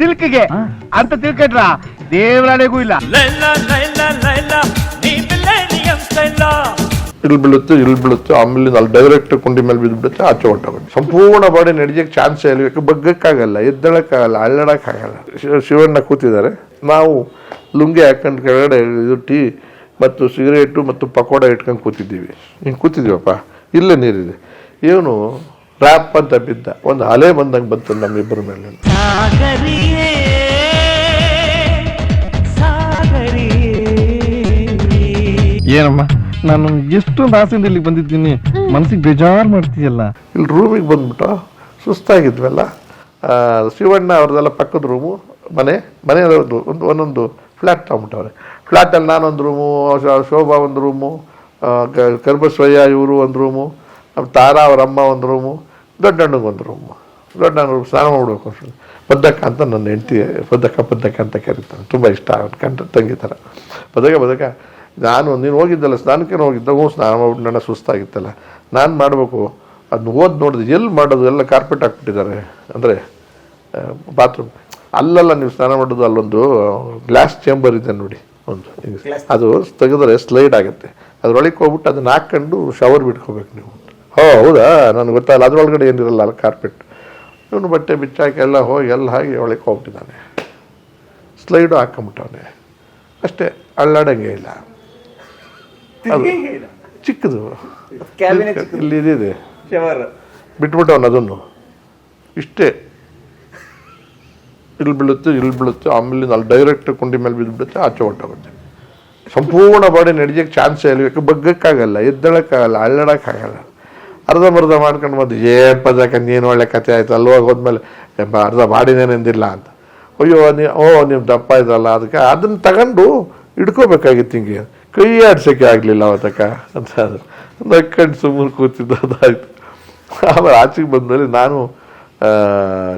ಸಿಲ್ಕ್ಗೆ. ಅಂತ ತಿಳ್ಕೊಂಡ್ರ? ದೇವರಾಣೆಗೂ ಇಲ್ಲ. ಲೈಲಾ ಲೈಲಾ ಲೈಲಾ ನೀ ಮಿಲೇನಿಯಂ ಸ್ಟೈಲಾ ಇಲ್ಲಿ ಬೀಳುತ್ತೆ ಇಲ್ಲಿ ಬೀಳುತ್ತೆ ಆಮೇಲೆ ಅಲ್ಲಿ ಡೈರೆಕ್ಟ್ ಕುಂಡಿ ಮೇಲೆ ಬಿದ್ದು ಬಿಡುತ್ತೆ ಆಚೆ ಹೊಟ್ಟೋಗುತ್ತೆ ಸಂಪೂರ್ಣ ಬಾಡಿ ನಡಿಯಕ್ಕೆ ಚಾನ್ಸ್ ಇಲ್ಲ. ಯಾಕೆ ಬಗ್ಗಕ್ಕಾಗಲ್ಲ ಎದ್ದಳಕ್ಕಾಗಲ್ಲ ಅಳ್ಳಡಕ್ಕಾಗಲ್ಲ ಶಿವ- ಶಿವಣ್ಣ ಕೂತಿದ್ದಾರೆ. ನಾವು ಲುಂಗಿ ಹಾಕೊಂಡು ಕೆಳಗಡೆ ಇದು ಟೀ ಮತ್ತು ಸಿಗರೇಟು ಮತ್ತು ಪಕೋಡ ಇಟ್ಕೊಂಡು ಕೂತಿದ್ದೀವಿ. ಹಿಂಗೆ ಕೂತಿದ್ದೀವಪ್ಪ? ಇಲ್ಲೇ ನೀರಿದೆ. ಇವನು ರ್ಯಾಪ್ ಅಂತ ಬಿದ್ದ. ಒಂದು ಅಲೆ ಬಂದಂಗೆ ಬಂತು ನಮ್ಮಿಬ್ಬರ ಮೇಲೆ ಏನಮ್ಮ? ನಾನು ಎಷ್ಟೊಂದು ಆಸೆಯಿಂದ ಇಲ್ಲಿ ಬಂದಿದ್ದೀನಿ. ಮನಸ್ಸಿಗೆ ಬೇಜಾರು ಮಾಡ್ತೀಯಲ್ಲ. ಇಲ್ಲಿ ರೂಮಿಗೆ ಬಂದ್ಬಿಟ್ಟು ಸುಸ್ತಾಗಿದ್ವಲ್ಲ ಆ, ಶಿವಣ್ಣ ಅವ್ರದ್ದೆಲ್ಲ ಪಕ್ಕದ ರೂಮು ಮನೆ ಮನೆ ಒಂದು ಒಂದು ಒಂದೊಂದು ಫ್ಲ್ಯಾಟ್ ತಗೊಂಬಿಟ್ಟವ್ರೆ ಫ್ಲ್ಯಾಟಲ್ಲಿ ನಾನೊಂದು ರೂಮು ಶೋ- ಶೋಭಾ ಒಂದು ರೂಮು ಕರ್ಬಸ್ವಯ್ಯ ಇವರು ಒಂದು ರೂಮು ನಮ್ಮ ತಾರಾ ಅವರ ಅಮ್ಮ ಒಂದು ರೂಮು. ದೊಡ್ಡಣ್ಣಗೆ ಬಂದರು ರೂಮು ದೊಡ್ಡಣ್ಣ ರೂಮ್ ಸ್ನಾನ ಮಾಡಬೇಕು ಅಷ್ಟೇ. ಪದ್ದಕ್ಕ ಅಂತ ನನ್ನ ಹೆಂಡತಿ ಪದ್ದಕ್ಕ ಪದ್ದಕ್ಕ ಅಂತ ಕರೀತಾನೆ ತುಂಬ ಇಷ್ಟ ಅವ್ನು ಕಂಡ ತಂಗಿ ಥರ. ಪದಕ ಪದಕ. ನಾನು ನೀನು ಹೋಗಿದ್ದಲ್ಲ ಸ್ನಾನಕ್ಕೆ ಹೋಗಿದ್ದ? ಹ್ಞೂ ಸ್ನಾನ ಮಾಡ್ಬಿಟ್ಟು ನನ್ನ ಸುಸ್ತಾಗಿತ್ತಲ್ಲ. ನಾನು ಮಾಡಬೇಕು. ಅದನ್ನ ಓದಿ ನೋಡಿದ್ರೆ ಎಲ್ಲಿ ಮಾಡೋದು? ಎಲ್ಲ ಕಾರ್ಪೆಟ್ ಹಾಕ್ಬಿಟ್ಟಿದ್ದಾರೆ. ಅಂದರೆ ಬಾತ್ರೂಮ್. ಅಲ್ಲೆಲ್ಲ ನೀವು ಸ್ನಾನ ಮಾಡೋದು ಅಲ್ಲೊಂದು ಗ್ಲಾಸ್ ಚೇಂಬರ್ ಇದೆ ನೋಡಿ. ಒಂದು. ಅದು ತೆಗೆದ್ರೆ ಸ್ಲೈಡ್ ಆಗುತ್ತೆ. ಅದರೊಳಗೆ ಹೋಗ್ಬಿಟ್ಟು ಅದನ್ನ ಹಾಕ್ಕೊಂಡು ಶವರ್ ಬಿಟ್ಕೋಬೇಕು ನೀವು. ಹೋ ಹೌದಾ? ನನಗೆ ಗೊತ್ತಲ್ಲ ಅದರೊಳಗಡೆ ಏನಿರಲ್ಲ ಅಲ್ಲಿ ಕಾರ್ಪೆಟ್ ಇವನು ಬಟ್ಟೆ ಬಿಚ್ಚಾಕಿ ಎಲ್ಲ ಹೋಗಿ ಎಲ್ಲ ಹಾಗೆ ಒಳಗೆ ಹೋಗ್ಬಿಟ್ಟಿದ್ದಾನೆ. ಸ್ಲೈಡು ಹಾಕೊಂಬಿಟ್ಟವನೆ. ಅಷ್ಟೇ ಅಳ್ಳಾಡಂಗೆ ಇಲ್ಲ. ಅದು ಚಿಕ್ಕದು. ಇಲ್ಲಿ ಇದಿದೆ ಬಿಟ್ಬಿಟ್ಟವನು ಅದನ್ನು. ಇಷ್ಟೇ. ಇಲ್ಲಿ ಬೀಳುತ್ತೆ ಇಲ್ಲಿ ಬೀಳುತ್ತೆ ಆಮೇಲೆ ಅಲ್ಲಿ ಡೈರೆಕ್ಟ್ ಕುಂಡಿ ಮೇಲೆ ಬಿದ್ದುಬಿಡುತ್ತೆ ಆಚೆ ಹೊಟ್ಟೋಗುತ್ತೆ ಸಂಪೂರ್ಣ ಬಾಡಿ ನಡಿಯೋಕ್ಕೆ ಚಾನ್ಸೇ ಇಲ್ಲ. ಯಾಕೆ ಬಗ್ಗಕ್ಕಾಗಲ್ಲ ಎದ್ದಳಕ್ಕಾಗಲ್ಲ ಅಳ್ಳಡಕ್ಕಾಗಲ್ಲ. ಅರ್ಧಂಬರ್ಧ ಮಾಡ್ಕೊಂಡು ಬಂದು ಏನ್ ಪದಕ ನೀನು ಒಳ್ಳೆ ಕಥೆ ಆಯ್ತು ಅಲ್ಲಿ ಹೋದ್ಮೇಲೆ ಎಂಬ ಅರ್ಧ ಬಾಡಿನೇನೆಂದಿಲ್ಲ ಅಂತ. ಅಯ್ಯೋ, ನೀ, ಓ ನೀವು ದಪ್ಪ ಇದ್ರಲ್ಲ, ಅದಕ್ಕೆ ಅದನ್ನು ತಗೊಂಡು ಹಿಡ್ಕೋಬೇಕಾಗಿತ್ತು ಹಿಂಗೆ. ಕೈ ಆಡ್ಸೋಕ್ಕೆ ಆಗಲಿಲ್ಲ ಅವತ್ತಕ್ಕ, ಅಂತ ನಕ್ಕಂಡು ಸುಮ್ಮನೆ ಕೂತಿದ್ದ, ಅದಾಯ್ತು. ಆಮೇಲೆ ಆಚೆಗೆ ಬಂದಮೇಲೆ ನಾನು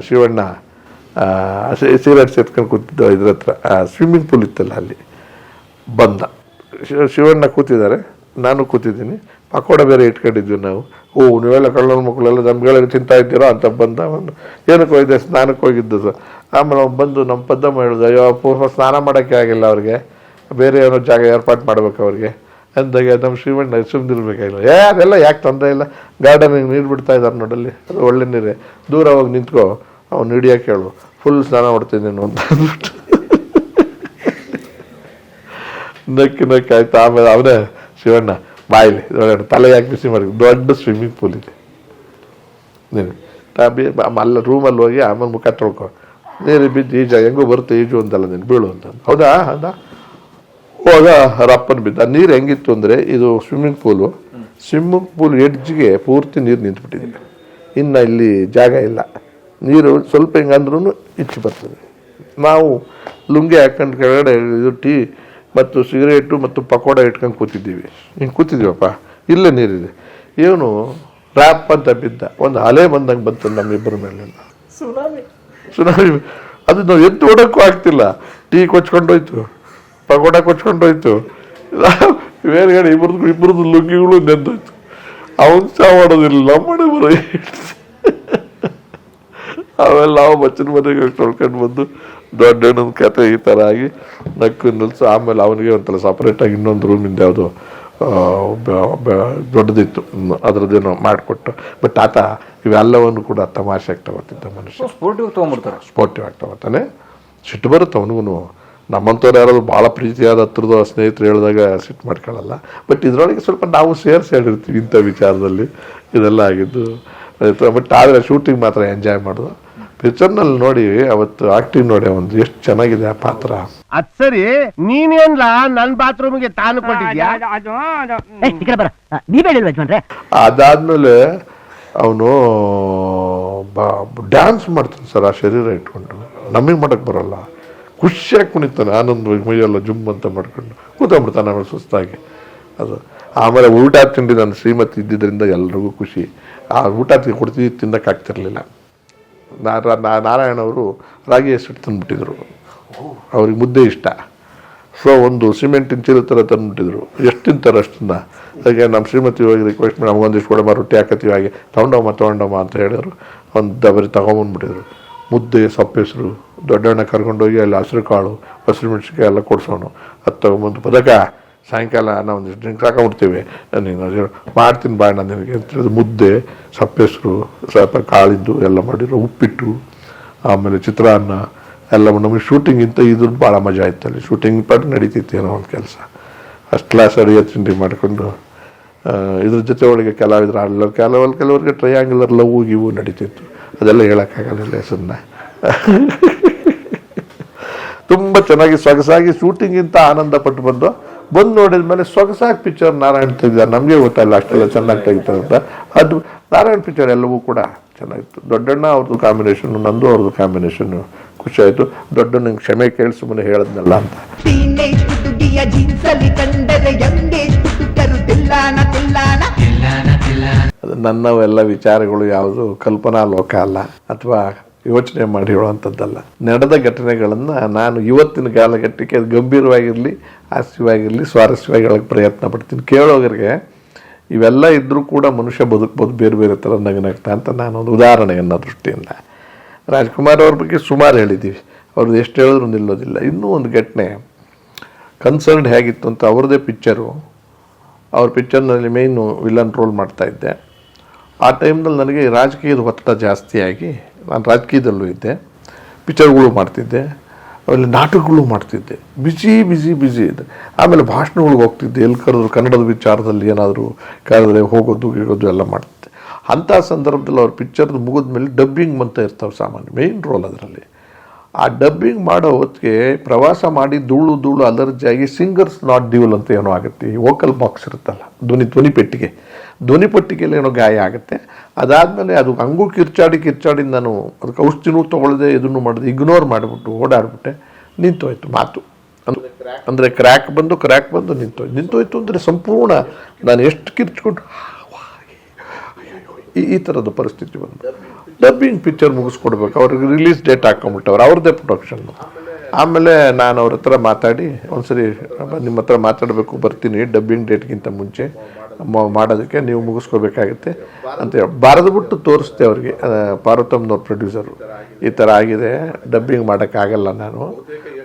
ಶಿವಣ್ಣ ಸಿಗರೇಟ್ ಎತ್ಕೊಂಡು ಕೂತಿದ್ದ ಇದ್ರ ಹತ್ರ. ಸ್ವಿಮ್ಮಿಂಗ್ ಪೂಲ್ ಇತ್ತಲ್ಲ ಅಲ್ಲಿ. ಬಂದ. ಶಿವ- ಶಿವಣ್ಣ ಕೂತಿದ್ದಾರೆ, ನಾನು ಕೂತಿದ್ದೀನಿ. ಪಕೋಡ ಬೇರೆ ಇಟ್ಕೊಂಡಿದ್ವಿ ನಾವು. ಓ, ನೀವೆಲ್ಲ ಕಳ್ಳನ ಮಕ್ಕಳೆಲ್ಲ ನಮ್ಗೆಲ್ಲ ತಿಂತಾ ಇದ್ದೀರೋ ಅಂತ ಬಂದ ಅವನು. ಏನಕ್ಕೆ ಹೋಗಿದ್ದೆ ಸ್ನಾನಕ್ಕೆ ಹೋಗಿದ್ದು ಸರ್. ಆಮೇಲೆ ಅವ್ನು ಬಂದು ನಮ್ಮ ಪದ್ದ ಹೇಳಿದ, ಅಯ್ಯೋ, ಪೂರ್ವ ಸ್ನಾನ ಮಾಡೋಕ್ಕೆ ಆಗಿಲ್ಲ ಅವ್ರಿಗೆ. ಬೇರೆ ಏನೋ ಜಾಗ ಏರ್ಪಾಟ್ ಮಾಡ್ಬೇಕು ಅವ್ರಿಗೆ. ಅಂದಾಗ ನಮ್ಮ ಶಿವಣ್ಣ ಸುಮ್ಮನಿರ್ಬೇಕಾಗಿಲ್ಲ ಏ, ಅದೆಲ್ಲ ಯಾಕೆ ತೊಂದರೆ ಇಲ್ಲ? ಗಾರ್ಡನಿಗೆ ನೀರು ಬಿಡ್ತಾ ಇದ್ದಾರೆ ನೋಡಲ್ಲಿ. ಅದು ಒಳ್ಳೆ ನೀರೇ. ದೂರ ಹೋಗಿ ನಿಂತ್ಕೋ. ಅವ್ನು ಹಿಡಿಯೋಕೆ ಹೇಳು ಫುಲ್ ಸ್ನಾನ ಮಾಡ್ತಿದ್ದೀನಿ ಅಂತ ಅಂದ್ಬಿಟ್ಟು. ನಕ್ಕಿ ನಕ್ಕಾಯ್ತು. ಆಮೇಲೆ ಅವನೇ, ಶಿವಣ್ಣ ಬಾಯಿಲಿ ದೊಡ್ಡ ತಲೆ ಯಾಕೆ ಬಿಸಿ ಮಾಡಿ ದೊಡ್ಡ ಸ್ವಿಮ್ಮಿಂಗ್ ಪೂಲ್ ಇದೆ. ನೀನು. ಅಲ್ಲ ರೂಮಲ್ಲಿ ಹೋಗಿ ಆಮೇಲೆ ಮುಖ ತೊಳ್ಕೊ. ನೀರು ಬಿದ್ದು ಈಜ ಹೆಂಗೂ ಬರುತ್ತೆ, ಈಜು ಅಂತಲ್ಲ ನೀನು, ಬೀಳು ಅಂತ. ಹೌದಾ ಅಂದ ಹೋಗ, ರಪ್ಪನ ಬಿದ್ದ. ನೀರು ಹೆಂಗಿತ್ತು ಅಂದರೆ, ಇದು ಸ್ವಿಮ್ಮಿಂಗ್ ಪೂಲು ಸ್ವಿಮ್ಮಿಂಗ್ ಪೂಲ್ ಎಡ್ಜ್ಗೆ ಪೂರ್ತಿ ನೀರು ನಿಂತ್ಬಿಟ್ಟಿದೆ. ಇನ್ನು ಇಲ್ಲಿ ಜಾಗ ಇಲ್ಲ. ನೀರು ಸ್ವಲ್ಪ ಹಿಂಗಂದ್ರೂ ಇಚ್ಚು ಬರ್ತದೆ. ನಾವು ಲುಂಗಿ ಹಾಕೊಂಡು ಕೆಳಗಡೆ ಇದು ಟೀ ಮತ್ತು ಸಿಗರೇಟು ಮತ್ತು ಪಕೋಡ ಇಟ್ಕೊಂಡು ಕೂತಿದ್ದೀವಿ. ಹಿಂಗೆ ಕೂತಿದ್ದೀವಪ್ಪ? ಇಲ್ಲೇ ನೀರಿದೆ. ಇವನು ರ್ಯಾಪ್ ಅಂತ ಬಿದ್ದ. ಒಂದು ಅಲೆ ಬಂದಂಗೆ ಬಂತು ನಮ್ಮಿಬ್ಬರ ಮೇಲೆ ಸುನಾಮಿ. ಅದು ನಾವು ಎದ್ದು ಓಡಕ್ಕೂ ಆಗ್ತಿಲ್ಲ. ಟೀ ಕೊಚ್ಕೊಂಡೋಯ್ತು. ಪಕೋಡ ಕೊಚ್ಕೊಂಡೋಯ್ತು. ಬೇರೆಗಡೆ ಇಬ್ಬರದ್ದು ಇಬ್ಬರದ್ದು ಲುಂಗಿಗಳು ನೆಂದೋಯ್ತು. ಅವನು ಚಾ ಮಾಡೋದಿಲ್ಲ ನಮ್ಮ ಮನೆ ಬರೋ ಆಮೇಲೆ ನಾವು ಬಚ್ಚನ ಮನೆಗೆ ತೊಳ್ಕೊಂಡು ಬಂದು ದೊಡ್ಡ ಕತೆ ಈ ಥರ ಆಗಿ ನಕ್ಕು ನಿಲ್ಸು ಆಮೇಲೆ ಅವನಿಗೆ ಒಂಥರ ಸಪ್ರೇಟಾಗಿ ಇನ್ನೊಂದು ರೂಮಿಂದ ಯಾವುದೋ ದೊಡ್ಡದಿತ್ತು ಅದ್ರದ್ದೇನೋ ಮಾಡಿಕೊಟ್ಟು. ಬಟ್ ಆತ ಇವೆಲ್ಲವನ್ನು ಕೂಡ ತಮಾಷೆಗೆ ತಗೋತಿದ್ದ ಮನುಷ್ಯ. ಸ್ಪೋರ್ಟಿವ್ ತೊಗೊಂಡ್ಬಿಡ್ತಾರೆ? ಸ್ಪೋರ್ಟಿವ್ ಆಗಿ ತಗೋತಾನೆ. ಸಿಟ್ಟು ಬರುತ್ತೆ ಅವನಿಗೂ ನಮ್ಮಂಥವ್ರು ಯಾರಾದ್ರು ಭಾಳ ಪ್ರೀತಿಯಾದ ಹತ್ರದ ಸ್ನೇಹಿತರು ಹೇಳಿದಾಗ ಸಿಟ್ಟು ಮಾಡ್ಕೊಳ್ಳಲ್ಲ ಬಟ್ ಇದರೊಳಗೆ ಸ್ವಲ್ಪ ನಾವು ಸೇರಿಸಿ ಹೇಳಿರ್ತೀವಿ ಇಂಥ ವಿಚಾರದಲ್ಲಿ. ಇದೆಲ್ಲ ಆಗಿದ್ದು. ಬಟ್ ಆದರೆ ಶೂಟಿಂಗ್ ಮಾತ್ರ ಎಂಜಾಯ್ ಮಾಡೋದು. ಪಿಕ್ಚರ್ನಲ್ಲಿ ನೋಡಿ ಅವತ್ತು ಆಕ್ಟಿಂಗ್ ನೋಡಿ ಒಂದು ಎಷ್ಟು ಚೆನ್ನಾಗಿದೆ ಆ ಪಾತ್ರ. ಅದ್ ಸರಿ ನೀನೇನ್ಲ ನನ್ ಬಾತ್ರೂಮ್ಗೆ ತಾನು ಕೊಟ್ಟಿದ್ಯಾ? ಬರ ನೀವೇ ಹೇಳಿಲ್ವ ಯಜಮಾನ್ರೆ? ಅದಾದ್ಮೇಲೆ ಅವನು ಡ್ಯಾನ್ಸ್ ಮಾಡ್ತಾನೆ ಸರ್ ಆ ಶರೀರ ಇಟ್ಕೊಂಡು. ನಮಗೆ ಮಾಡಕ್ ಬರಲ್ಲ. ಖುಷಿಯಾಗಿ ಕುಣಿತಾನೆ ಆನಂದ ಮೈಯೆಲ್ಲ ಜುಮ್ ಅಂತ ಮಾಡ್ಕೊಂಡು. ಕೂತ್ಕೊಂಡ್ಬಿಡ್ತಾನೆ ಆಮೇಲೆ ಸುಸ್ತಾಗಿ. ಅದು ಆಮೇಲೆ ಊಟ ತಿಂಡಿ ನನ್ನ ಶ್ರೀಮತಿ ಇದ್ದಿದ್ದರಿಂದ ಎಲ್ರಿಗೂ ಖುಷಿ. ಆ ಊಟ ತಿ- ಕೊಡ್ತಿದ್ದು ತಿನ್ನಕ್ಕೆ ಆಗ್ತಿರ್ಲಿಲ್ಲ ನಾರಾಯಣ ಅವರು ರಾಗಿ ಹೆಸರು ತಂದುಬಿಟ್ಟಿದ್ರು. ಅವ್ರಿಗೆ ಮುದ್ದೆ ಇಷ್ಟ. ಸೊ ಒಂದು ಸಿಮೆಂಟಿನ ಚೀಲ ಥರ ತಂದುಬಿಟ್ಟಿದ್ರು. ಎಷ್ಟು ತಿಂತಾರೆ ಅಷ್ಟನ್ನ? ಹಾಗೆ ನಮ್ಮ ಶ್ರೀಮತಿ ಹೋಗಿ ರಿಕ್ವೆಸ್ಟ್ ಮಾಡಿ ನಮಗೊಂದಿಷ್ಟು ಕೊಡಮ್ಮ, ರೊಟ್ಟಿ ಹಾಕತ್ತೀವಿ ಹಾಗೆ. ತೊಗೊಂಡಮ್ಮ ತೊಗೊಂಡಮ್ಮ ಅಂತ ಹೇಳಿದ್ರು. ಒಂದು ದಬರಿ ತೊಗೊಂಬಂದ್ಬಿಟ್ಟಿದ್ರು. ಮುದ್ದೆ, ಸೊಪ್ಪೆಸರು, ದೊಡ್ಡಣ್ಣ ಕರ್ಕೊಂಡೋಗಿ ಅಲ್ಲಿ ಹಸಿರು ಕಾಳು, ಹಸಿರು ಮೆಣಸಿನ್ಕಾಯಿ ಎಲ್ಲ ಕೊಡ್ಸೋನು. ಅದು ತೊಗೊಂಬಂದು ಪದಕ ಸಾಯಂಕಾಲ ನಾವು ಒಂದು ಡ್ರಿಂಕ್ ಹಾಕೊಂಡ್ಬಿಡ್ತೀವಿ. ನೀನು ಮಾಡ್ತೀನಿ ಬಾ ನಾನು ನಿನಗೆ ಅಂತ ಹೇಳಿದ್ರು ಮುದ್ದೆ, ಸಪ್ಪೆಸರು, ಸ್ವಲ್ಪ ಕಾಳಿದ್ದು ಎಲ್ಲ ಮಾಡಿರೋ ಉಪ್ಪಿಟ್ಟು, ಆಮೇಲೆ ಚಿತ್ರಾನ್ನ ಎಲ್ಲ ನಮಗೆ ಶೂಟಿಂಗಿಂತ ಇಂತ ಇದ್ರ ಭಾಳ ಮಜಾ ಆಯ್ತು ಅಲ್ಲಿ. ಶೂಟಿಂಗ್ ಪಾಟ್ ನಡೀತಿತ್ತು ಏನೋ ಒಂದು ಕೆಲಸ. ಫಸ್ಟ್ ಕ್ಲಾಸ್ ಅಡುಗೆ ತಿಂಡಿ ಮಾಡಿಕೊಂಡು ಇದ್ರ ಜೊತೆ ಒಳಗೆ ಕೆಲವಿದ್ರ ಅಲ್ಲ ಕೆಲವು ಕೆಲವರಿಗೆ ಟ್ರಯಾಂಗುಲರ್ ಲವ್ ಗಿವು ನಡೀತಿತ್ತು. ಅದೆಲ್ಲ ಹೇಳೋಕ್ಕಾಗಲಿಲ್ಲ ಹೆಸರನ್ನ. ತುಂಬ ಚೆನ್ನಾಗಿ ಸೊಗಸಾಗಿ ಶೂಟಿಂಗಿಂತ ಆನಂದ ಪಟ್ಟು ಬಂದು ಬಂದು ನೋಡಿದ ಮೇಲೆ ಸೊಗಸಾಗಿ ಪಿಕ್ಚರ್ ನಾರಾಯಣ ತೆಗೆದ ನಮಗೆ ಗೊತ್ತಿಲ್ಲ ಅಷ್ಟೆಲ್ಲ ಚೆನ್ನಾಗಿ ತೆಗಿತಾರೆ ಅಂತ. ಅದು ನಾರಾಯಣ ಪಿಕ್ಚರ್ ಎಲ್ಲವೂ ಕೂಡ ಚೆನ್ನಾಗಿತ್ತು. ದೊಡ್ಡಣ್ಣ ಅವ್ರದ್ದು ಕಾಂಬಿನೇಷನ್ ನಂದು ಅವ್ರದ್ದು ಕಾಂಬಿನೇಷನ್ ಖುಷಿ ಆಯಿತು ದೊಡ್ಡಣ್ಣ ಕ್ಷಮೆ ಕೇಳಿ ಸುಮ್ಮನೆ ಹೇಳದ್ನಲ್ಲ ಅಂತ. ಅದು ನನ್ನವೆಲ್ಲ ವಿಚಾರಗಳು ಯಾವುದು ಕಲ್ಪನಾ ಲೋಕ ಅಲ್ಲ. ಅಥವಾ ಯೋಚನೆ ಮಾಡಿ ಹೇಳುವಂಥದ್ದಲ್ಲ. ನಡೆದ ಘಟನೆಗಳನ್ನು ನಾನು ಇವತ್ತಿನ ಕಾಲಘಟ್ಟಕ್ಕೆ ಅದು ಗಂಭೀರವಾಗಿರಲಿ, ಹಾಸ್ಯವಾಗಿರಲಿ, ಸ್ವಾರಸ್ಯವಾಗಿ ಹೇಳೋಕ್ಕೆ ಪ್ರಯತ್ನ ಪಡ್ತೀನಿ. ಕೇಳೋಗರಿಗೆ ಇವೆಲ್ಲ ಇದ್ದರೂ ಕೂಡ ಮನುಷ್ಯ ಬದುಕ್ಬೋದು, ಬೇರೆ ಬೇರೆ ಥರ ನಗನಗ್ತಾ ಅಂತ ನಾನು ಒಂದು ಉದಾಹರಣೆ ಅನ್ನೋ ದೃಷ್ಟಿಯಿಂದ. ರಾಜ್ಕುಮಾರ್ ಅವ್ರ ಬಗ್ಗೆ ಸುಮಾರು ಹೇಳಿದ್ದೀವಿ. ಅವ್ರದ್ದು ಎಷ್ಟು ಹೇಳಿದ್ರು ನಿಲ್ಲೋದಿಲ್ಲ. ಇನ್ನೂ ಒಂದು ಘಟನೆ ಕನ್ಸರ್ನ್ ಹೇಗಿತ್ತು ಅಂತ ಅವ್ರದ್ದೇ ಪಿಕ್ಚರು ಅವ್ರ ಪಿಕ್ಚರ್ನಲ್ಲಿ ಮೇಯ್ನು ವಿಲನ್ ರೋಲ್ ಮಾಡ್ತಾ ಇದ್ದೆ. ಆ ಟೈಮ್ನಲ್ಲಿ ನನಗೆ ರಾಜಕೀಯದ ಒತ್ತಡ ಜಾಸ್ತಿಯಾಗಿ ನಾನು ರಾಜಕೀಯದಲ್ಲೂ ಇದ್ದೆ, ಪಿಕ್ಚರ್ಗಳು ಮಾಡ್ತಿದ್ದೆ, ಆಮೇಲೆ ನಾಟಕಗಳು ಮಾಡ್ತಿದ್ದೆ. ಬಿಸಿ ಬಿಸಿ ಬಿಸಿ ಇದೆ ಆಮೇಲೆ ಭಾಷಣಗಳಿಗೆ ಹೋಗ್ತಿದ್ದೆ, ಎಲ್ಲಿ ಕರೆದ್ರು ಕನ್ನಡದ ವಿಚಾರದಲ್ಲಿ ಏನಾದರೂ ಕರೆದ್ರೆ ಹೋಗೋದು, ಇರೋದು ಎಲ್ಲ ಮಾಡ್ತಿದ್ದೆ. ಅಂಥ ಸಂದರ್ಭದಲ್ಲಿ ಅವ್ರ ಪಿಕ್ಚರ್ದು ಮುಗಿದ ಮೇಲೆ ಡಬ್ಬಿಂಗ್ ಅಂತ ಇರ್ತಾವೆ ಸಾಮಾನ್ಯ ಮೇಯ್ನ್ ರೋಲ್ ಅದರಲ್ಲಿ. ಆ ಡಬ್ಬಿಂಗ್ ಮಾಡೋ ಹೊತ್ತಿಗೆ ಪ್ರವಾಸ ಮಾಡಿ ಧೂಳು ಧೂಳು ಅಲರ್ಜಿ ಆಗಿ ಸಿಂಗರ್ಸ್ ನಾಟ್ ಡ್ಯೂಲ್ ಅಂತ ಏನೋ ಆಗುತ್ತೆ ವೋಕಲ್ ಬಾಕ್ಸ್ ಇರುತ್ತಲ್ಲ, ಧ್ವನಿ ಧ್ವನಿ ಪೆಟ್ಟಿಗೆ. ಧ್ವನಿ ಪೆಟ್ಟಿಗೆಯಲ್ಲಿ ಏನೋ ಗಾಯ ಆಗುತ್ತೆ. ಅದಾದಮೇಲೆ ಅದು ಹಂಗೂ ಕಿರ್ಚಾಡಿ ಕಿರ್ಚಾಡಿ ನಾನು ಅದಕ್ಕೆ ಔಷಧಿನೂ ತೊಗೊಳ್ಳದೆ ಇದನ್ನು ಮಾಡಿದೆ ಇಗ್ನೋರ್ ಮಾಡಿಬಿಟ್ಟು ಓಡಾಡ್ಬಿಟ್ಟೆ. ನಿಂತೋಯ್ತು ಮಾತು. ಅಂದರೆ ಕ್ರ್ಯಾಕ್ ಬಂದು ಕ್ರ್ಯಾಕ್ ಬಂದು ನಿಂತೋಯ್ತು. ನಿಂತೋಯ್ತು ಅಂದರೆ ಸಂಪೂರ್ಣ ನಾನು ಎಷ್ಟು ಕಿರ್ಚ್ಕೊಂಡು ಈ ಈ ಥರದ ಪರಿಸ್ಥಿತಿ ಬಂತು. ಡಬ್ಬಿಂಗ್ ಪಿಕ್ಚರ್ ಮುಗಿಸ್ಕೊಡ್ಬೇಕು. ಅವ್ರಿಗೆ ರಿಲೀಸ್ ಡೇಟ್ ಹಾಕೊಂಡ್ಬಿಟ್ಟವ್ರು ಅವ್ರದ್ದೇ ಪ್ರೊಡಕ್ಷನ್ ಆಮೇಲೆ ನಾನು ಅವ್ರ ಹತ್ರ ಮಾತಾಡಿ, ಒಂದ್ಸರಿ ನಿಮ್ಮ ಹತ್ರ ಮಾತಾಡಬೇಕು, ಬರ್ತೀನಿ ಡಬ್ಬಿಂಗ್ ಡೇಟ್ಗಿಂತ ಮುಂಚೆ. ಮಾಡೋದಕ್ಕೆ ನೀವು ಮುಗಿಸ್ಕೋಬೇಕಾಗುತ್ತೆ ಅಂತ ಹೇಳಿ. ಬರೆದು ಬಿಟ್ಟು ತೋರಿಸ್ತೆ ಅವ್ರಿಗೆ ಪಾರ್ವತಮ್ಮನವ್ರ ಪ್ರೊಡ್ಯೂಸರು ಈ ಥರ ಆಗಿದೆ ಡಬ್ಬಿಂಗ್ ಮಾಡೋಕ್ಕಾಗಲ್ಲ ನಾನು.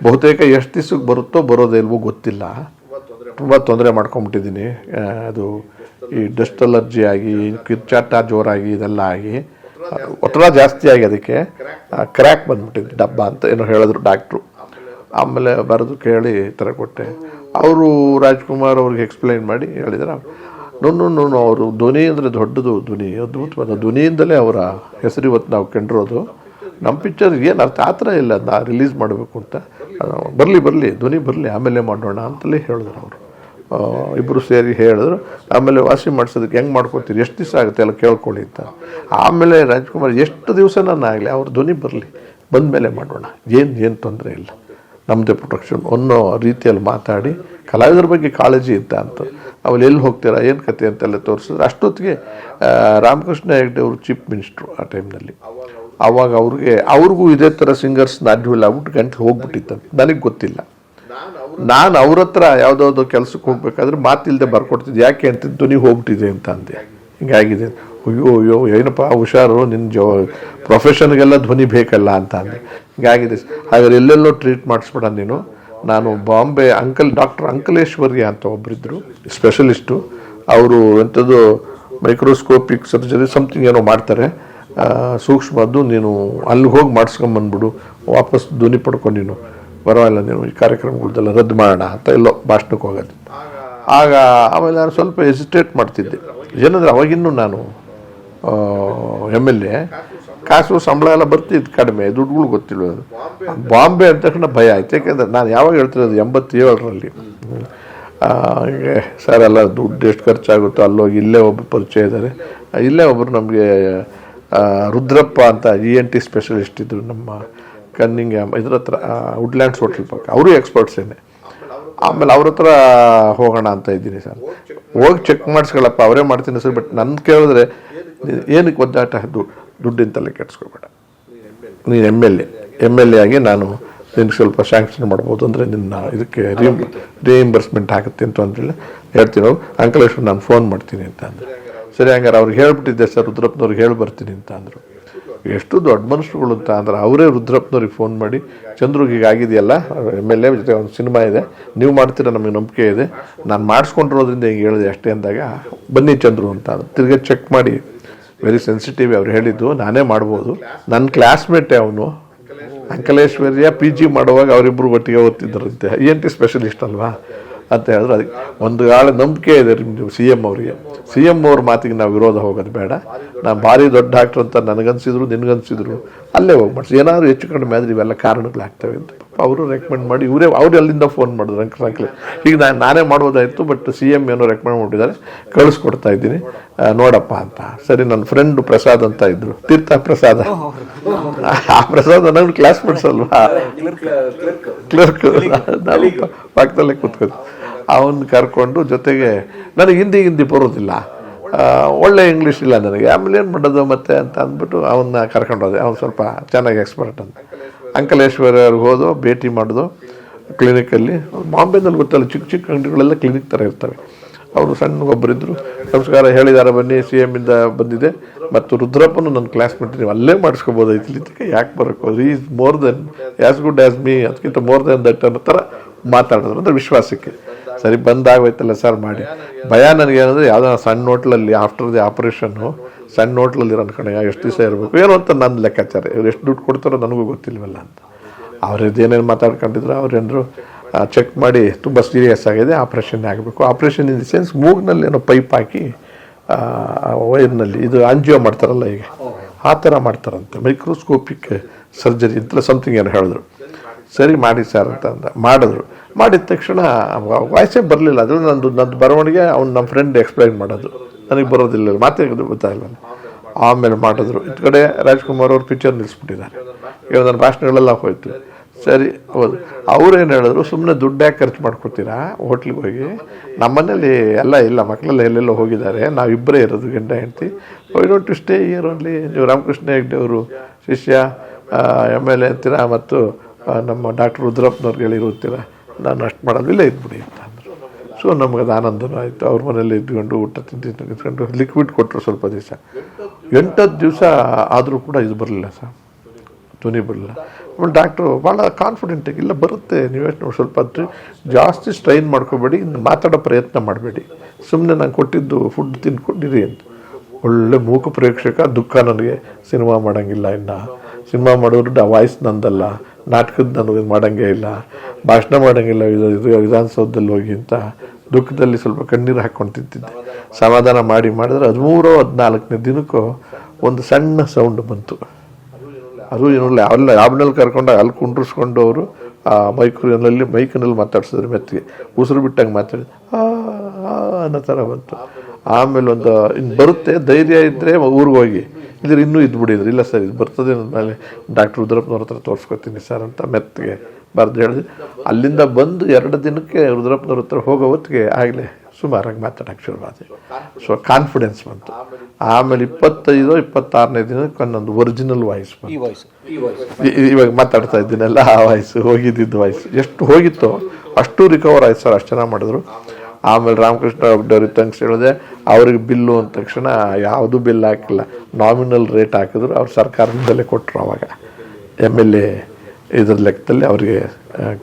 ಬಹುತೇಕ ಎಷ್ಟು ದಿವ್ಸಕ್ಕೆ ಬರುತ್ತೋ ಬರೋದೇ ಇಲ್ವೋ ಗೊತ್ತಿಲ್ಲ. ತುಂಬ ತೊಂದರೆ ಮಾಡ್ಕೊಂಬಿಟ್ಟಿದ್ದೀನಿ. ಅದು ಈ ಡಸ್ಟ್ ಅಲರ್ಜಿ ಆಗಿ ಕಿರ್ಚಾಟ ಜೋರಾಗಿ ಇದೆಲ್ಲ ಆಗಿ, ಒತ್ತಡ ಜಾಸ್ತಿ ಆಗಿ ಅದಕ್ಕೆ ಕ್ರ್ಯಾಕ್ ಬಂದ್ಬಿಟ್ಟಿದೆ ಡಬ್ಬ ಅಂತ ಏನೋ ಹೇಳಿದ್ರು ಡಾಕ್ಟ್ರು ಆಮೇಲೆ ಬರೆದು ಕೇಳಿ ಈ ಥರ ಕೊಟ್ಟೆ. ಅವರು ರಾಜ್ಕುಮಾರ್ ಅವ್ರಿಗೆ ಎಕ್ಸ್ಪ್ಲೈನ್ ಮಾಡಿ ಹೇಳಿದ್ರೆ? ನೋನು ನೋನು ಅವರು ಧ್ವನಿ ಅಂದರೆ ದೊಡ್ಡದು ಧ್ವನಿ, ಅದ್ಭುತವಾದ ಧ್ವನಿಯಿಂದಲೇ ಅವರ ಹೆಸರು ಇವತ್ತು ನಾವು ಕಂಡಿರೋದು. ನಮ್ಮ ಪಿಕ್ಚರ್ ಏನು ಅರ್ಥ, ಆ ಥರ ಇಲ್ಲ, ನಾ ರಿಲೀಸ್ ಮಾಡಬೇಕು ಅಂತ. ಬರಲಿ ಬರಲಿ, ಧ್ವನಿ ಬರಲಿ, ಆಮೇಲೆ ಮಾಡೋಣ ಅಂತಲೇ ಹೇಳಿದ್ರು ಅವರು. ಇಬ್ಬರು ಸೇರಿ ಹೇಳಿದ್ರು. ಆಮೇಲೆ ವಾಸಿ ಮಾಡಿಸೋದಕ್ಕೆ ಹೆಂಗೆ ಮಾಡ್ಕೋತೀರಿ, ಎಷ್ಟು ದಿವಸ ಆಗುತ್ತೆ ಎಲ್ಲ ಕೇಳ್ಕೊಳ್ಳಿ ಅಂತ. ಆಮೇಲೆ ರಾಜ್ಕುಮಾರ್, ಎಷ್ಟು ದಿವಸ ನಾನು ಆಗಲಿ, ಅವ್ರ ಧ್ವನಿ ಬರಲಿ ಬಂದ ಮೇಲೆ ಮಾಡೋಣ. ಏನು ಏನು ತೊಂದರೆ ಇಲ್ಲ. ನಮ್ಮದೇ ಪ್ರೊಟೆಕ್ಷನ್ ಅನ್ನೋ ರೀತಿಯಲ್ಲಿ ಮಾತಾಡಿ, ಕಲಾವಿದರ ಬಗ್ಗೆ ಕಾಳಜಿ ಇದ್ದ ಅಂತ. ಆಮೇಲೆ ಎಲ್ಲಿ ಹೋಗ್ತೀರಾ? ಏನು ಕತೆ ಅಂತೆಲ್ಲ ತೋರಿಸಿದ್ರು. ಅಷ್ಟೊತ್ತಿಗೆ ರಾಮಕೃಷ್ಣ ಹೆಗ್ಡೆ ಅವರು ಚೀಫ್ ಮಿನಿಸ್ಟ್ರು ಆ ಟೈಮ್ನಲ್ಲಿ ಆವಾಗ ಅವ್ರಿಗೆ, ಅವ್ರಿಗೂ ಇದೇ ಥರ ಸಿಂಗರ್ಸ್ ನಾಡ್ಯೂಲ್ ಆಗ್ಬಿಟ್ಟು ಗಂಟೆ ಹೋಗ್ಬಿಟ್ಟಿತ್ತು ನನಗೆ ಗೊತ್ತಿಲ್ಲ. ನಾನು ಅವ್ರ ಹತ್ರ ಯಾವುದಾವುದೋ ಕೆಲಸಕ್ಕೆ ಹೋಗ್ಬೇಕಾದ್ರೆ ಮಾತಿಲ್ಲದೆ ಬರ್ಕೊಡ್ತಿದ್ದೆ. ಯಾಕೆ ಅಂತ ಧ್ವನಿ ಹೋಗ್ಬಿಟ್ಟಿದೆ ಅಂತ ಅಂದೆ. ಹಿಂಗಾಗಿದೆ ಅಯ್ಯೋ ಅಯ್ಯೋ, ಏನಪ್ಪ, ಹುಷಾರು. ನಿನ್ನ ಜೋ ಪ್ರೊಫೆಷನ್ಗೆಲ್ಲ ಧ್ವನಿ ಬೇಕಲ್ಲ ಅಂತ ಅಂದೆ. ಹಿಂಗಾಗಿದೆ ಹಾಗಾದ್ರೆ ಎಲ್ಲೆಲ್ಲೋ ಟ್ರೀಟ್ ಮಾಡಿಸ್ಬಿಡ ನೀನು. ನಾನು ಬಾಂಬೆ ಅಂಕಲ್, ಡಾಕ್ಟರ್ ಅಂಕಲೇಶ್ವರ್ಯ ಅಂತ ಒಬ್ಬರಿದ್ದರು ಸ್ಪೆಷಲಿಸ್ಟು ಅವರು ಎಂಥದ್ದು ಮೈಕ್ರೋಸ್ಕೋಪಿಕ್ ಸರ್ಜರಿ ಸಮಥಿಂಗ್ ಏನೋ ಮಾಡ್ತಾರೆ. ಸೂಕ್ಷ್ಮದ್ದು ನೀನು ಅಲ್ಲಿಗೆ ಹೋಗಿ ಮಾಡಿಸ್ಕೊಂಬಂದ್ಬಿಡು ವಾಪಸ್ ಧ್ವನಿ ಪಡ್ಕೊಂಡು ನೀನು. ಪರವಾಗಿಲ್ಲ, ನೀನು ಈ ಕಾರ್ಯಕ್ರಮಗಳ್ದೆಲ್ಲ ರದ್ದು ಮಾಡೋಣ ಅಂತ ಎಲ್ಲೋ ಭಾಷಣಕ್ಕೆ ಹೋಗೋದು. ಆಗ ಆಮೇಲೆ ನಾನು ಸ್ವಲ್ಪ ಎಸಿಟೇಟ್ ಮಾಡ್ತಿದ್ದೆ. ಏನಂದರೆ ಅವಾಗಿನ್ನೂ ನಾನು ಎಂ ಎಲ್ ಎ ಕಾಸು ಸಂಬಳ ಎಲ್ಲ ಬರ್ತಿದ್ದು ಕಡಿಮೆ, ದುಡ್ಡುಗಳು ಗೊತ್ತಿಲ್ಲ. ಬಾಂಬೆ ಅಂತ ತಕ್ಷಣ ಭಯ ಆಯ್ತು. ಯಾಕೆಂದ್ರೆ ನಾನು ಯಾವಾಗ ಹೇಳ್ತಿರೋದು, ಎಂಬತ್ತೇಳರಲ್ಲಿ. ಸರ್ ಎಲ್ಲ ದುಡ್ಡು ಎಷ್ಟು ಖರ್ಚಾಗುತ್ತೋ ಅಲ್ಲೋಗಿ ಇಲ್ಲೇ ಒಬ್ಬರು ಪರಿಚಯ ಇದ್ದಾರೆ. ಇಲ್ಲೇ ಒಬ್ಬರು ನಮಗೆ ರುದ್ರಪ್ಪ ಅಂತ ಇ ಎನ್ ಟಿ ಸ್ಪೆಷಲಿಸ್ಟ್ ಇದ್ದರು ನಮ್ಮ ಕನ್ನಿಂಗ್ ಇದ್ರ ಹತ್ರ ವುಡ್ಲ್ಯಾಂಡ್ಸ್ ಹೋಟ್ಲ್ ಪಕ್ಕ. ಅವರು ಎಕ್ಸ್ಪರ್ಟ್ಸೇನೆ ಆಮೇಲೆ ಅವ್ರ ಹತ್ರ ಹೋಗೋಣ ಅಂತ ಇದ್ದೀನಿ ಸರ್. ಹೋಗಿ ಚೆಕ್ ಮಾಡಿಸ್ಕೊಳ್ಳಪ್ಪ, ಅವರೇ ಮಾಡ್ತೀನಿ ಸರ್ ಬಟ್ ನನ್ನ ಕೇಳಿದ್ರೆ ಏನಕ್ಕೆ ಒದ್ದಾಟ ದು ದುಡ್ಡಿನ ತಲೆ ನೀನು M L A M L A ಆಗಿ ನಾನು ನಿನಗೆ ಸ್ವಲ್ಪ ಸ್ಯಾಂಕ್ಷನ್ ಮಾಡ್ಬೋದು ಅಂದರೆ ನಿನ್ನ ಇದಕ್ಕೆ ರೀಮ್ ರೀಎಂಬರ್ಸ್ಮೆಂಟ್ ಆಗುತ್ತೆ ಅಂತ ಅಂದೇಳಿ ಹೇಳ್ತೀನಿ ಹೋಗಿ ಅಂಕಲೇಶ್ವರ್ ನಾನು ಫೋನ್ ಮಾಡ್ತೀನಿ ಅಂತ ಅಂದರು. ಸರಿ, ಹಂಗಾರೆ ಅವ್ರಿಗೆ ಹೇಳ್ಬಿಟ್ಟಿದ್ದೆ ಸರ್, ರುದ್ರಪ್ಪನವ್ರಿಗೆ ಹೇಳಿ ಬರ್ತೀನಿ ಅಂತ ಅಂದರು. ಎಷ್ಟು ದೊಡ್ಡ ಮನುಷ್ಯರುಗಳು ಅಂತ ಅಂದ್ರೆ. ಅವರೇ ರುದ್ರಪ್ಪನವ್ರಿಗೆ ಫೋನ್ ಮಾಡಿ, ಚಂದ್ರುಗೆ ಈಗ ಆಗಿದೆಯಲ್ಲ ಎಂ ಎಲ್ ಎ ಜೊತೆ ಒಂದು ಸಿನಿಮಾ ಇದೆ, ನೀವು ಮಾಡ್ತೀರಾ ನಮಗೆ ನಂಬಿಕೆ ಇದೆ. ನಾನು ಮಾಡಿಸ್ಕೊಂಡಿರೋದ್ರಿಂದ ಹಿಂಗೆ ಹೇಳಿದೆ ಅಷ್ಟೇ ಅಂದಾಗ, ಬನ್ನಿ ಚಂದ್ರು ಅಂತ ತಿರ್ಗಿ ಚೆಕ್ ಮಾಡಿ ವೆರಿ ಸೆನ್ಸಿಟಿವ್ ಅವ್ರು ಹೇಳಿದ್ದು, ನಾನೇ ಮಾಡ್ಬೋದು. ನನ್ನ ಕ್ಲಾಸ್ಮೇಟೇ ಅವನು, ಅಂಕಲೇಶ್ವರ್ಯ ಪಿ ಜಿ ಮಾಡುವಾಗ ಅವರಿಬ್ಬರು ಒಟ್ಟಿಗೆ ಓದ್ತಿದ್ದರಂತೆ. ಇ ಎನ್ ಟಿ ಸ್ಪೆಷಲಿಸ್ಟ್ ಅಲ್ವಾ? ಅಂತ ಹೇಳಿದ್ರೆ. ಅದಕ್ಕೆ ಒಂದು ಗಾಳಿ ನಂಬಿಕೆ ಇದೆ ನಿಮ್ಮ ಸಿ ಎಂ ಅವರಿಗೆ. ಸಿ ಎಂ ಅವ್ರ ಮಾತಿಗೆ ನಾವು ವಿರೋಧ ಹೋಗೋದು ಬೇಡ. ನಾನು ಭಾರಿ ದೊಡ್ಡ ಡಾಕ್ಟ್ರ್ ಅಂತ ನನಗನ್ಸಿದ್ರು, ನಿನಗನ್ಸಿದ್ರು. ಅಲ್ಲೇ ಹೋಗಿ ಮಾಡಿಸಿ ಏನಾದರೂ ಹೆಚ್ಚು ಕಡಿಮೆ ಆದರೆ ಇವೆಲ್ಲ ಕಾರಣಗಳಾಗ್ತವೆ ಅಂತ. ಅವರು ರೆಕಮೆಂಡ್ ಮಾಡಿ, ಇವರೇ ಅವ್ರು ಅಲ್ಲಿಂದ ಫೋನ್ ಮಾಡಿದ್ರು ಅಂಕಲ್ ಈಗ ನಾನು ನಾನೇ ಮಾಡ್ಬೋದಾಯಿತು ಬಟ್ ಸಿ ಎಂ ಏನೋ ರೆಕಮೆಂಡ್ ಮಾಡಿದ್ದಾರೆ ಕಳಿಸ್ಕೊಡ್ತಾ ಇದ್ದೀನಿ. ನೋಡಪ್ಪ ಅಂತ. ಸರಿ, ನನ್ನ ಫ್ರೆಂಡ್ ಪ್ರಸಾದ್ ಅಂತ ಇದ್ರು. ತೀರ್ಥ ಪ್ರಸಾದ. ಆ ಪ್ರಸಾದ್ ನನ್ನ ಕ್ಲಾಸ್ ಅಲ್ವಾ? ಕ್ಲರ್ಕ್ ನಾವು ಪಕ್ಕದಲ್ಲೇ ಕೂತ್ಕೊಂಡು ಅವನು ಕರ್ಕೊಂಡು ಜೊತೆಗೆ, ನನಗೆ ಹಿಂದಿ ಹಿಂದಿ ಬರೋದಿಲ್ಲ. ಒಳ್ಳೆ ಇಂಗ್ಲೀಷ್ ಇಲ್ಲ ನನಗೆ. ಆಮೇಲೆ ಏನು ಮಾಡೋದು ಮತ್ತೆ ಅಂತ ಅಂದ್ಬಿಟ್ಟು ಅವನ್ನ ಕರ್ಕೊಂಡೋದೆ. ಅವ್ನು ಸ್ವಲ್ಪ ಚೆನ್ನಾಗಿ ಎಕ್ಸ್ಪರ್ಟ್ ಅಂತ. ಅಂಕಲೇಶ್ವರ ಹೋದು, ಭೇಟಿ ಮಾಡೋದು ಕ್ಲಿನಿಕಲ್ಲಿ ಬಾಂಬೆನಲ್ಲಿ ಗೊತ್ತಲ್ಲ, ಚಿಕ್ಕ ಚಿಕ್ಕ ಅಂಗಡಿಗಳೆಲ್ಲ ಕ್ಲಿನಿಕ್ ಥರ ಇರ್ತವೆ. ಅವರು ಸಣ್ಣ ಒಬ್ಬರಿದ್ದರು ನಮಸ್ಕಾರ ಹೇಳಿದ್ದಾರೆ ಬನ್ನಿ ಸಿ ಎಂ ಇಂದ ಬಂದಿದೆ. ಮತ್ತು ರುದ್ರಪ್ಪನು ನನ್ನ ಕ್ಲಾಸ್ಮೇಟ್ ನೀವು ಅಲ್ಲೇ ಮಾಡಿಸ್ಕೋಬೋದಾಯ್ತು ಇದಕ್ಕೆ ಯಾಕೆ ಬರೋಕ್ಕೆ is more than as good as me ಅದಕ್ಕಿಂತ ಮೋರ್ ದೆನ್ ದಟ್ ಅನ್ನೋ ಥರ ಮಾತಾಡಿದ್ರು. ಅಂದರೆ ವಿಶ್ವಾಸಕ್ಕೆ. ಸರಿ ಬಂದಾಗೋಯ್ತಲ್ಲ ಸರ್ ಮಾಡಿ. ಭಯ ನನಗೇನಂದರೆ, ಯಾವುದೋ ಸಣ್ಣ ಹೋಟ್ಲಲ್ಲಿ ಆಫ್ಟರ್ ದಿ ಆಪರೇಷನ್ನು ಸಣ್ಣ ಹೋಟ್ಲಲ್ಲಿ ಅನ್ಕೊಂಡೆ ಎಷ್ಟು ದಿವಸ ಇರಬೇಕು? ಏನು ಅಂತ ನನ್ನ ಲೆಕ್ಕಾಚಾರ. ಇವ್ರು ಎಷ್ಟು ದುಡ್ಡು ಕೊಡ್ತಾರೋ ನನಗೂ ಗೊತ್ತಿಲ್ವಲ್ಲ ಅಂತ. ಅವ್ರದ್ದೇನೇನು ಮಾತಾಡ್ಕೊಂಡಿದ್ರು ಅವ್ರೇನರು ಚೆಕ್ ಮಾಡಿ ತುಂಬ ಸೀರಿಯಸ್ ಆಗಿದೆ ಆಪ್ರೇಷನ್ ಆಗಬೇಕು. ಆಪ್ರೇಷನ್ ಇನ್ ದಿ ಸೆನ್ಸ್ ಮೂಗ್ನಲ್ಲಿ ಏನೋ ಪೈಪ್ ಹಾಕಿ ವೈರ್ನಲ್ಲಿ, ಇದು ಆಂಜಿಯೋ ಮಾಡ್ತಾರಲ್ಲ ಈಗ ಆ ಥರ ಮಾಡ್ತಾರಂತೆ. ಮೈಕ್ರೋಸ್ಕೋಪಿಕ್ ಸರ್ಜರಿ ಅಂತ ಸಮಥಿಂಗ್ ಏನು ಹೇಳಿದ್ರು. ಸರಿ ಮಾಡಿ ಸರ್ ಅಂತ ಅಂದ. ಮಾಡಿದ್ರು. ಮಾಡಿದ ತಕ್ಷಣ ವಾಯ್ಸೇ ಬರಲಿಲ್ಲ. ಅದ್ರಲ್ಲಿ ನಂದು ನಂದು ಬರವಣಿಗೆ, ಅವ್ನು ನಮ್ಮ ಫ್ರೆಂಡ್ ಎಕ್ಸ್ಪ್ಲೈನ್ ಮಾಡೋದು ನನಗೆ ಬರೋದಿಲ್ಲ, ಮಾತೇ ಗೊತ್ತಾಗಲ್ಲ ಆಮೇಲೆ ಮಾಡಿದ್ರು. ಈ ಕಡೆ ರಾಜ್ಕುಮಾರ್ ಅವ್ರು ಪಿಕ್ಚರ್ ನಿಲ್ಲಿಸ್ಬಿಟ್ಟಿದ್ದಾರೆ ಇವಾಗ ನನ್ನ ಭಾಷಣಗಳೆಲ್ಲ ಹೋಯ್ತು. ಸರಿ, ಹೌದು. ಅವ್ರೇನು ಹೇಳಿದ್ರು ಸುಮ್ಮನೆ ದುಡ್ಡು ಯಾಕೆ ಖರ್ಚು ಮಾಡ್ಕೊತೀರಾ ಹೋಟ್ಲಿಗೆ ಹೋಗಿ? ನಮ್ಮನೇಲಿ ಎಲ್ಲ ಇಲ್ಲ ಮಕ್ಕಳೆಲ್ಲ ಎಲ್ಲೆಲ್ಲೋ ಹೋಗಿದ್ದಾರೆ. ನಾವಿಬ್ಬರೇ ಇರೋದು, ಗಂಡ, ಹೆಂಡತಿ. I don't stay here only ನೀವು ರಾಮಕೃಷ್ಣ ಹೆಗ್ಡೆ ಅವರು, ಶಿಷ್ಯ ಎಂ ಎಲ್ ಎ ಅಂತೀರಾ ಮತ್ತು ನಮ್ಮ ಡಾಕ್ಟರ್ ರುದ್ರಪ್ಪನವ್ರಿಗೆ ಹೇಳಿರುತ್ತೀರಾ ನಾನು ಅಷ್ಟು ಮಾಡೋದಿಲ್ಲ ಇದ್ಬಿಡಿ ಅಂತ. ಸೊ ನಮ್ಗೆ ಅದು ಆನಂದನೂ ಆಯಿತು. ಅವ್ರ ಮನೇಲಿ ಇದ್ಕೊಂಡು ಊಟ ತಿಂದು ನಿಂತ್ಕೊಂಡು ಲಿಕ್ವಿಡ್ ಕೊಟ್ಟರು ಸ್ವಲ್ಪ ದಿವಸ. ಎಂಟತ್ತು ದಿವಸ ಆದರೂ ಕೂಡ ಇದು ಬರಲಿಲ್ಲ ಸರ್. ಧ್ವನಿ ಬರಲಿಲ್ಲ. ಆಮೇಲೆ ಡಾಕ್ಟ್ರು ಭಾಳ ಕಾನ್ಫಿಡೆಂಟಾಗಿ ಇಲ್ಲ ಬರುತ್ತೆ, ನೀವೇ ನೋಡಿ ಸ್ವಲ್ಪ ಹತ್ತು ಜಾಸ್ತಿ ಸ್ಟ್ರೈನ್ ಮಾಡ್ಕೋಬೇಡಿ, ಇನ್ನು ಮಾತಾಡೋ ಪ್ರಯತ್ನ ಮಾಡಬೇಡಿ. ಸುಮ್ಮನೆ ನಾನು ಕೊಟ್ಟಿದ್ದು ಫುಡ್ ತಿನ್ಕೊಂಡಿರಿ ಅಂತ. ಒಳ್ಳೆ ಮೂಕ ಪ್ರೇಕ್ಷಕ, ದುಃಖ ನನಗೆ, ಸಿನಿಮಾ ಮಾಡೋಂಗಿಲ್ಲ ಇನ್ನು. ಸಿನಿಮಾ ಮಾಡೋರು ವಾಯ್ಸ್ ನಂದಲ್ಲ. ನಾಟಕದ ನನಗೆ ಮಾಡೋಂಗೇ ಇಲ್ಲ. ಭಾಷಣ ಮಾಡೋಂಗಿಲ್ಲ ಇದು ವಿಧಾನಸೌಧದಲ್ಲಿ ಹೋಗಿ ಅಂತ ದುಃಖದಲ್ಲಿ ಸ್ವಲ್ಪ ಕಣ್ಣೀರು ಹಾಕ್ಕೊಂಡು ತಿಂತಿದ್ದೆ. ಸಮಾಧಾನ ಮಾಡಿ ಮಾಡಿದ್ರೆ ಹದಿಮೂರೋ, ಹದಿನಾಲ್ಕನೇ ದಿನಕ್ಕೂ ಒಂದು ಸಣ್ಣ ಸೌಂಡ್ ಬಂತು. ಅದು ಏನಿಲ್ಲ ಅಲ್ಲ ಯಾಬ್ನಲ್ಲಿ ಕರ್ಕೊಂಡು ಅಲ್ಲಿ ಕುಂಡ್ರಿಸ್ಕೊಂಡು ಅವರು ಆ ಮೈಕ್ರಲ್ಲಿ ಮೈಕಿನಲ್ಲಿ ಮಾತಾಡ್ಸಿದ್ರು ಮೆತ್ತಿಗೆ. ಉಸಿರು ಬಿಟ್ಟಂಗೆ ಮಾತಾಡಿ ಅನ್ನೋ ಥರ ಬಂತು. ಆಮೇಲೆ ಒಂದು, ಇನ್ನು ಬರುತ್ತೆ, ಧೈರ್ಯ ಇದ್ದರೆ ಊರಿಗೆ ಹೋಗಿ. ಇದ್ರೆ ಇನ್ನೂ ಇದ್ಬಿಡಿದ್ರು ಇಲ್ಲ ಸರ್ ಇದು ಬರ್ತದೆ ಮೇಲೆ ಡಾಕ್ಟರ್ ರುದ್ರಪ್ಪನವ್ರ ಹತ್ರ ತೋರಿಸ್ಕೊತೀನಿ ಸರ್ ಅಂತ ಮೆತ್ತಗೆ ಬರೆದು ಹೇಳಿದೆ. ಅಲ್ಲಿಂದ ಬಂದು ಎರಡು ದಿನಕ್ಕೆ ರುದ್ರಪ್ಪನವ್ರ ಹತ್ರ ಹೋಗೋ ಹೊತ್ತಿಗೆ ಆಗಲೇ ಸುಮಾರಾಗಿ ಮಾತಾಡೋಕ್ಕೆ ಶುರುವಾದೆ. ಸೊ ಕಾನ್ಫಿಡೆನ್ಸ್ ಬಂತು. ಆಮೇಲೆ ಇಪ್ಪತ್ತೈದು ಇಪ್ಪತ್ತಾರನೇ ದಿನಕ್ಕೆ ಒಂದೊಂದು ಒರಿಜಿನಲ್ ವಾಯ್ಸ್ ಇವಾಗ ಮಾತಾಡ್ತಾ ಇದ್ದೀನಲ್ಲ ಆ ವಾಯ್ಸು ಹೋಗಿದ್ದಿದ್ದು ವಾಯ್ಸ್ ಎಷ್ಟು ಹೋಗಿತ್ತೋ ಅಷ್ಟು ರಿಕವರ್ ಆಯ್ತು ಸರ್ ಅಷ್ಟು ಚೆನ್ನಾಗಿ ಮಾಡಿದ್ರು. ಆಮೇಲೆ ರಾಮಕೃಷ್ಣ ತಂಗ್ಸ್ ಹೇಳಿದೆ, ಅವ್ರಿಗೆ ಬಿಲ್ಲು ಅಂದ ತಕ್ಷಣ ಯಾವುದೂ ಬಿಲ್ ಹಾಕಿಲ್ಲ. ನಾಮಿನಲ್ ರೇಟ್ ಹಾಕಿದ್ರು, ಅವ್ರು ಸರ್ಕಾರದಿಂದಲೇ ಕೊಟ್ಟರು ಅವಾಗ. ಎಂ ಎಲ್ ಎ ಇದ್ರ ಲೆಕ್ಕದಲ್ಲಿ ಅವರಿಗೆ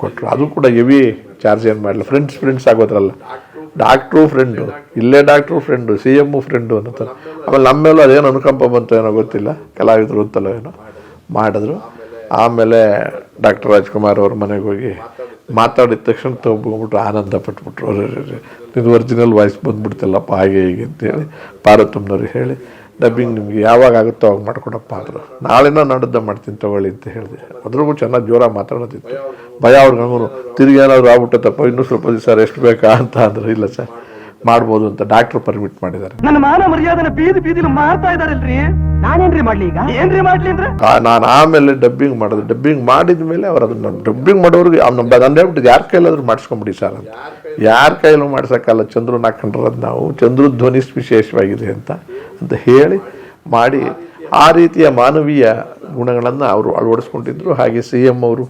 ಕೊಟ್ಟರು ಅದು ಕೂಡ ಹೆವಿ ಚಾರ್ಜ್ ಏನು ಮಾಡಲ್ಲ ಫ್ರೆಂಡ್ಸ್ ಫ್ರೆಂಡ್ಸ್ ಆಗೋದ್ರಲ್ಲ. ಡಾಕ್ಟ್ರು ಫ್ರೆಂಡು ಇಲ್ಲೇ doctor friend C M friend ಅನ್ನೋತಾರೆ ಆಮೇಲೆ ನಮ್ಮ ಅದೇನು ಅನುಕಂಪ ಬಂತು ಏನೋ ಗೊತ್ತಿಲ್ಲ. ಕಲಾವಿದರು ಅಂತಲೋ ಏನೋ ಮಾಡಿದ್ರು. ಆಮೇಲೆ ಡಾಕ್ಟರ್ ರಾಜ್ಕುಮಾರ್ ಅವ್ರ ಮನೆಗೆ ಹೋಗಿ ಮಾತಾಡಿದ ತಕ್ಷಣ ತೊಗೊಂಡ್ಬಿಟ್ಟು ಆನಂದ ಪಟ್ಬಿಟ್ರು. ನಿನ್ನ ಒರಿಜಿನಲ್ ವಾಯ್ಸ್ ಬಂದ್ಬಿಡ್ತಲ್ಲಪ್ಪ, ಹಾಗೆ ಹೀಗೆ ಅಂತೇಳಿ ಪಾರ್ವತಮ್ಮನವ್ರಿಗೆ ಹೇಳಿ ಡಬ್ಬಿಂಗ್ ನಿಮಗೆ ಯಾವಾಗ ಆಗುತ್ತೋ ಅವಾಗ ಮಾಡ್ಕೊಡಪ್ಪ ಅಂದರು. ನಾಳೆನ ನಾಡದ್ದ ಮಾಡ್ತೀನಿ ತಗೊಳ್ಳಿ ಅಂತ ಹೇಳಿದೆ. ಅದ್ರಿಗೂ ಚೆನ್ನಾಗಿ ಜೋರಾಗಿ ಮಾತಾಡೋದಿತ್ತು ಭಯ ಅವ್ರಿಗೆ ಹಂಗೂ ತಿರುಗಿ ಏನಾದ್ರು ಆಗ್ಬಿಟ್ಟತ್ತಪ್ಪ, ಇನ್ನೂ ಸ್ವಲ್ಪ ದಿವಸ ರೆಸ್ಟ್ ಬೇಕಾ? ಅಂತ ಅಂದರು. ಇಲ್ಲ ಸರ್. ಮಾಡ್ಬೋದು ಅಂತ ಡಾಕ್ಟರ್ ಪರ್ಮಿಟ್ ಮಾಡಿದ್ದಾರೆ. ನನ್ನ ಮಾನ ಮರ್ಯಾದನ ಬೀದಿ ಬೀದಿಲಿ ಮಾರ್ತಾ ಇದಾರಲ್ರಿ ನಾನೇನ್ರಿ ಮಾಡ್ಲಿ ಈಗ? ಏನ್ರಿ ಮಾಡ್ಲಿ ಅಂದ್ರೆ? ನಾನು ಆಮೇಲೆ ಡಬ್ಬಿಂಗ್ ಮಾಡೋದು. ಡಬ್ಬಿಂಗ್ ಮಾಡಿದ ಮೇಲೆ ಅವ್ರು ಅದನ್ನ ಡಬ್ಬಿಂಗ್ ಮಾಡೋರಿಗೆ ಅವ್ನು ನಾನು ಹೇಳ್ಬಿಟ್ಟು ಯಾರ ಕೈಲಾದ್ರೂ ಮಾಡಿಸ್ಕೊಂಬಿಡಿ ಸರ್ ಅಂತ. ಯಾರ ಕೈಲೂ ಮಾಡ್ಸೋಕ್ಕಲ್ಲ. ಚಂದ್ರು ಹಾಕೊಂಡ್ರದ್ದು ನಾವು. ಚಂದ್ರು ಧ್ವನಿ ವಿಶೇಷವಾಗಿದೆ ಅಂತ ಅಂತ ಹೇಳಿ ಮಾಡಿ ಆ ರೀತಿಯ ಮಾನವೀಯ ಗುಣಗಳನ್ನು ಅವರು ಅಳವಡಿಸ್ಕೊಂಡಿದ್ರು. ಹಾಗೆ ಸಿ ಎಂ ಅವರು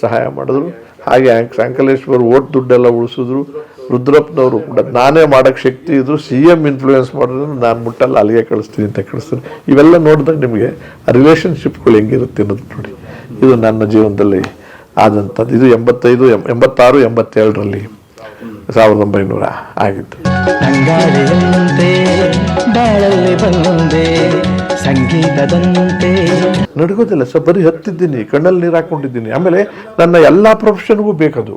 ಸಹಾಯ ಮಾಡಿದ್ರು. ಹಾಗೆ ಅಂಕ್- ಅಂಕಲೇಶ್ವರ್ ಓಟ್ ದುಡ್ಡೆಲ್ಲ ಉಳಿಸಿದ್ರು. ರುದ್ರಪ್ಪನವರು ಕೂಡ ನಾನೇ ಮಾಡೋಕ್ಕೆ ಶಕ್ತಿ ಇದ್ರು ಸಿ ಎಂ ಇನ್ಫ್ಲೂಯೆನ್ಸ್ ಮಾಡಿದ್ರು ನಾನು ಮುಟ್ಟಲ್ಲ, ಅಲ್ಲಿಗೆ ಕಳಿಸ್ತೀನಿ ಅಂತ ಕಳಿಸ್ತೀನಿ ಇವೆಲ್ಲ ನೋಡಿದಾಗ ನಿಮಗೆ ಆ ರಿಲೇಷನ್ಶಿಪ್ಗಳು ಹೆಂಗಿರುತ್ತೆ ಅನ್ನೋದು ನೋಡಿ. ಇದು ನನ್ನ ಜೀವನದಲ್ಲಿ ಆದಂಥದ್ದು. ಇದು ಎಂಬತ್ತೈದು ಎಂಬತ್ತಾರು, ಎಂಬತ್ತೇಳರಲ್ಲಿ ಸಾವಿರದ ಒಂಬೈನೂರ ಬಂದೆ. ಸಂಗೀತದಂತೆ. ನಡ್ಗೋದಿಲ್ಲ ಸರ್, ಬರೀ ಹತ್ತಿದ್ದೀನಿ, ಕಣ್ಣಲ್ಲಿ ನೀರು ಹಾಕೊಂಡಿದ್ದೀನಿ ಆಮೇಲೆ ನನ್ನ ಎಲ್ಲ ಪ್ರೊಫೆಷನ್ಗೂ ಬೇಕದು.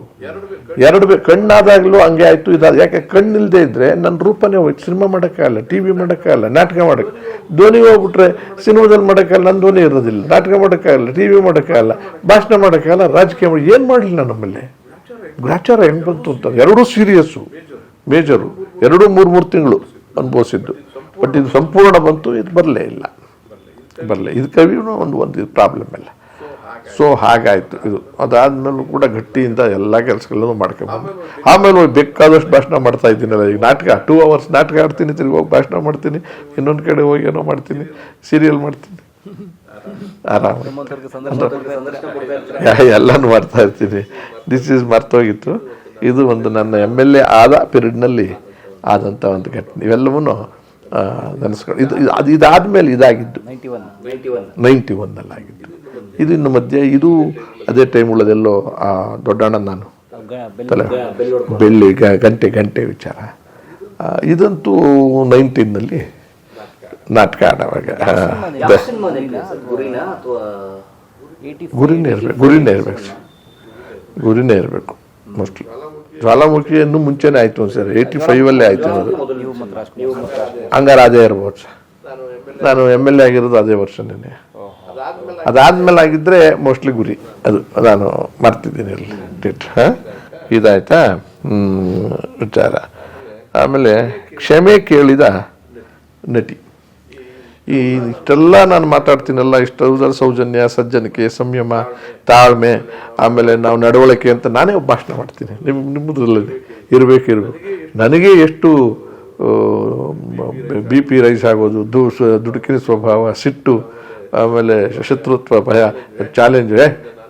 ಎರಡು ಬೇಕು ಕಣ್ಣಾದಾಗಲೂ ಹಂಗೆ ಆಯಿತು, ಇದಾದ. ಯಾಕೆ ಕಣ್ಣಿಲ್ಲದೆ ಇದ್ರೆ ನನ್ನ ರೂಪನೇ ಹೋಯ್ತು. ಸಿನಿಮಾ ಮಾಡೋಕ್ಕಾಗಲ್ಲ ಟಿ ವಿ ಮಾಡೋಕ್ಕಾಗಲ್ಲ ನಾಟಕ ಮಾಡೋಕ್ಕೆ. ಧ್ವನಿ ಹೋಗ್ಬಿಟ್ರೆ ಸಿನಿಮಾದಲ್ಲಿ ಮಾಡೋಕ್ಕಾಗಲ್ಲ ನನ್ನ ಧ್ವನಿ ಇರೋದಿಲ್ಲ. ನಾಟಕ ಮಾಡೋಕ್ಕಾಗಲ್ಲ ಟಿ ವಿ ಮಾಡೋಕ್ಕಾಗಲ್ಲ ಭಾಷಣ ಮಾಡೋಕ್ಕಾಗಲ್ಲ ರಾಜಕೀಯ ಮಾಡಿ, ಏನು ಮಾಡಲಿಲ್ಲ ನಮ್ಮಲ್ಲಿ? ಗ್ರಾಚಾರ ಹೆಂಗೆ ಬಂತು ಅಂತ. ಎರಡೂ ಸೀರಿಯಸ್ಸು ಮೇಜರು. ಎರಡೂ ಮೂರು ಮೂರು ತಿಂಗಳು ಅನುಭವಿಸಿದ್ದು. ಬಟ್ ಇದು ಸಂಪೂರ್ಣ ಬಂತು ಇದು ಬರಲೇ ಇಲ್ಲ. ಬರಲೇ ಇದು ಕವಿಯೂ ಒಂದು ಒಂದು ಪ್ರಾಬ್ಲಮ್ ಇಲ್ಲ ಸೊ ಹಾಗಾಯಿತು ಇದು. ಅದಾದ್ಮೇಲೂ ಕೂಡ ಗಟ್ಟಿಯಿಂದ ಎಲ್ಲ ಕೆಲಸಗಳನ್ನು ಮಾಡ್ಕೊಂಬಂದು. ಆಮೇಲೆ ಹೋಗಿ ಬೇಕಾದಷ್ಟು ಭಾಷಣ ಮಾಡ್ತಾ ಇದ್ದೀನಲ್ಲ ಈಗ ನಾಟಕ ಟೂ ಅವರ್ಸ್ ನಾಟಕ ಆಡ್ತೀನಿ ತಿರುಗಿ ಹೋಗಿ ಭಾಷಣ ಮಾಡ್ತೀನಿ ಇನ್ನೊಂದು ಕಡೆ ಹೋಗಿ ಏನೋ ಮಾಡ್ತೀನಿ ಸೀರಿಯಲ್ ಮಾಡ್ತೀನಿ. ಆರಾಮ. ಎಲ್ಲನೂ ಮಾಡ್ತಾ ಇರ್ತೀನಿ. ದಿಸ್ ಈಸ್ ಮರ್ತೋಗಿತ್ತು. ಇದು ಒಂದು ನನ್ನ ಎಂ ಎಲ್ ಎ ಆದ ಪೀರಿಯಡ್ನಲ್ಲಿ ಆದಂಥ ಒಂದು ಘಟನೆ. ಇವೆಲ್ಲವೂ ಇದು ಅದು ಇದಾದ್ಮೇಲೆ ಇದಾಗಿದ್ದು. ನೈಂಟಿ ಒನ್ನಲ್ಲಿ ಆಗಿದ್ದು ಇದು ಇನ್ನು ಮಧ್ಯೆ, ಇದು ಅದೇ ಟೈಮ್ ಉಳ್ಳದೆಲ್ಲೋ ದೊಡ್ಡಣ್ಣ ನಾನು. ತಲೆ ಬೆಳ್ಳಿ ಗಂಟೆ ಗಂಟೆ ವಿಚಾರ. ಇದಂತೂ ನೈನ್ಟೀನ್ನಲ್ಲಿ ನಾಟಕ ಆಡುವಾಗ ಗುರಿನೇ ಇರಬೇಕು ಗುರಿನೇ ಇರಬೇಕು. ಗುರಿನೇ ಇರಬೇಕು, ಮೋಸ್ಟ್ಲಿ. ಜ್ವಾಲಾಮುಖಿ ಇನ್ನೂ ಮುಂಚೆನೇ ಆಯ್ತು ಒಂದ್ಸರಿ ಏಯ್ಟಿ ಫೈವಲ್ಲೇ ಆಯ್ತು ಅದು ಹಂಗಾರೆ ಅದೇ ಇರ್ಬೋದು ಸರ್ ನಾನು ಎಂ ಎಲ್ ಎ ಆಗಿರೋದು. ಅದೇ ವರ್ಷನೇ. ಅದಾದ್ಮೇಲೆ ಆಗಿದ್ರೆ ಮೋಸ್ಟ್ಲಿ ಗುರಿ ಅದು ನಾನು ಮಾಡ್ತಿದ್ದೀನಿ ಅಲ್ಲಿ ಡೇಟ್ ಹಾಂ? ಇದಾಯ್ತಾ? ಹ್ಮ್, ವಿಚಾರ. ಆಮೇಲೆ ಕ್ಷಮೆ ಕೇಳಿದ ನಟಿ. ಈ ಇಷ್ಟೆಲ್ಲ ನಾನು ಮಾತಾಡ್ತೀನಲ್ಲ, ಇಷ್ಟು ಸೌಜನ್ಯ, ಸಜ್ಜನಿಕೆ, ಸಂಯಮ, ತಾಳ್ಮೆ, ಆಮೇಲೆ ನಾವು ನಡವಳಿಕೆ ಅಂತ ನಾನೇ ಭಾಷಣ ಮಾಡ್ತೀನಿ. ನಿಮ್ಮ ನಿಮ್ಮದ್ರಲ್ಲಿ ಇರಬೇಕು ಇರಬೇಕು. ನನಗೆ ಎಷ್ಟು ಬಿ ಪಿ ರೈಸ್ ಆಗೋದು, ದು ದುಡುಕಿನ ಸ್ವಭಾವ, ಸಿಟ್ಟು, ಆಮೇಲೆ ಶತ್ರುತ್ವ, ಭಯ ಚಾಲೆಂಜ್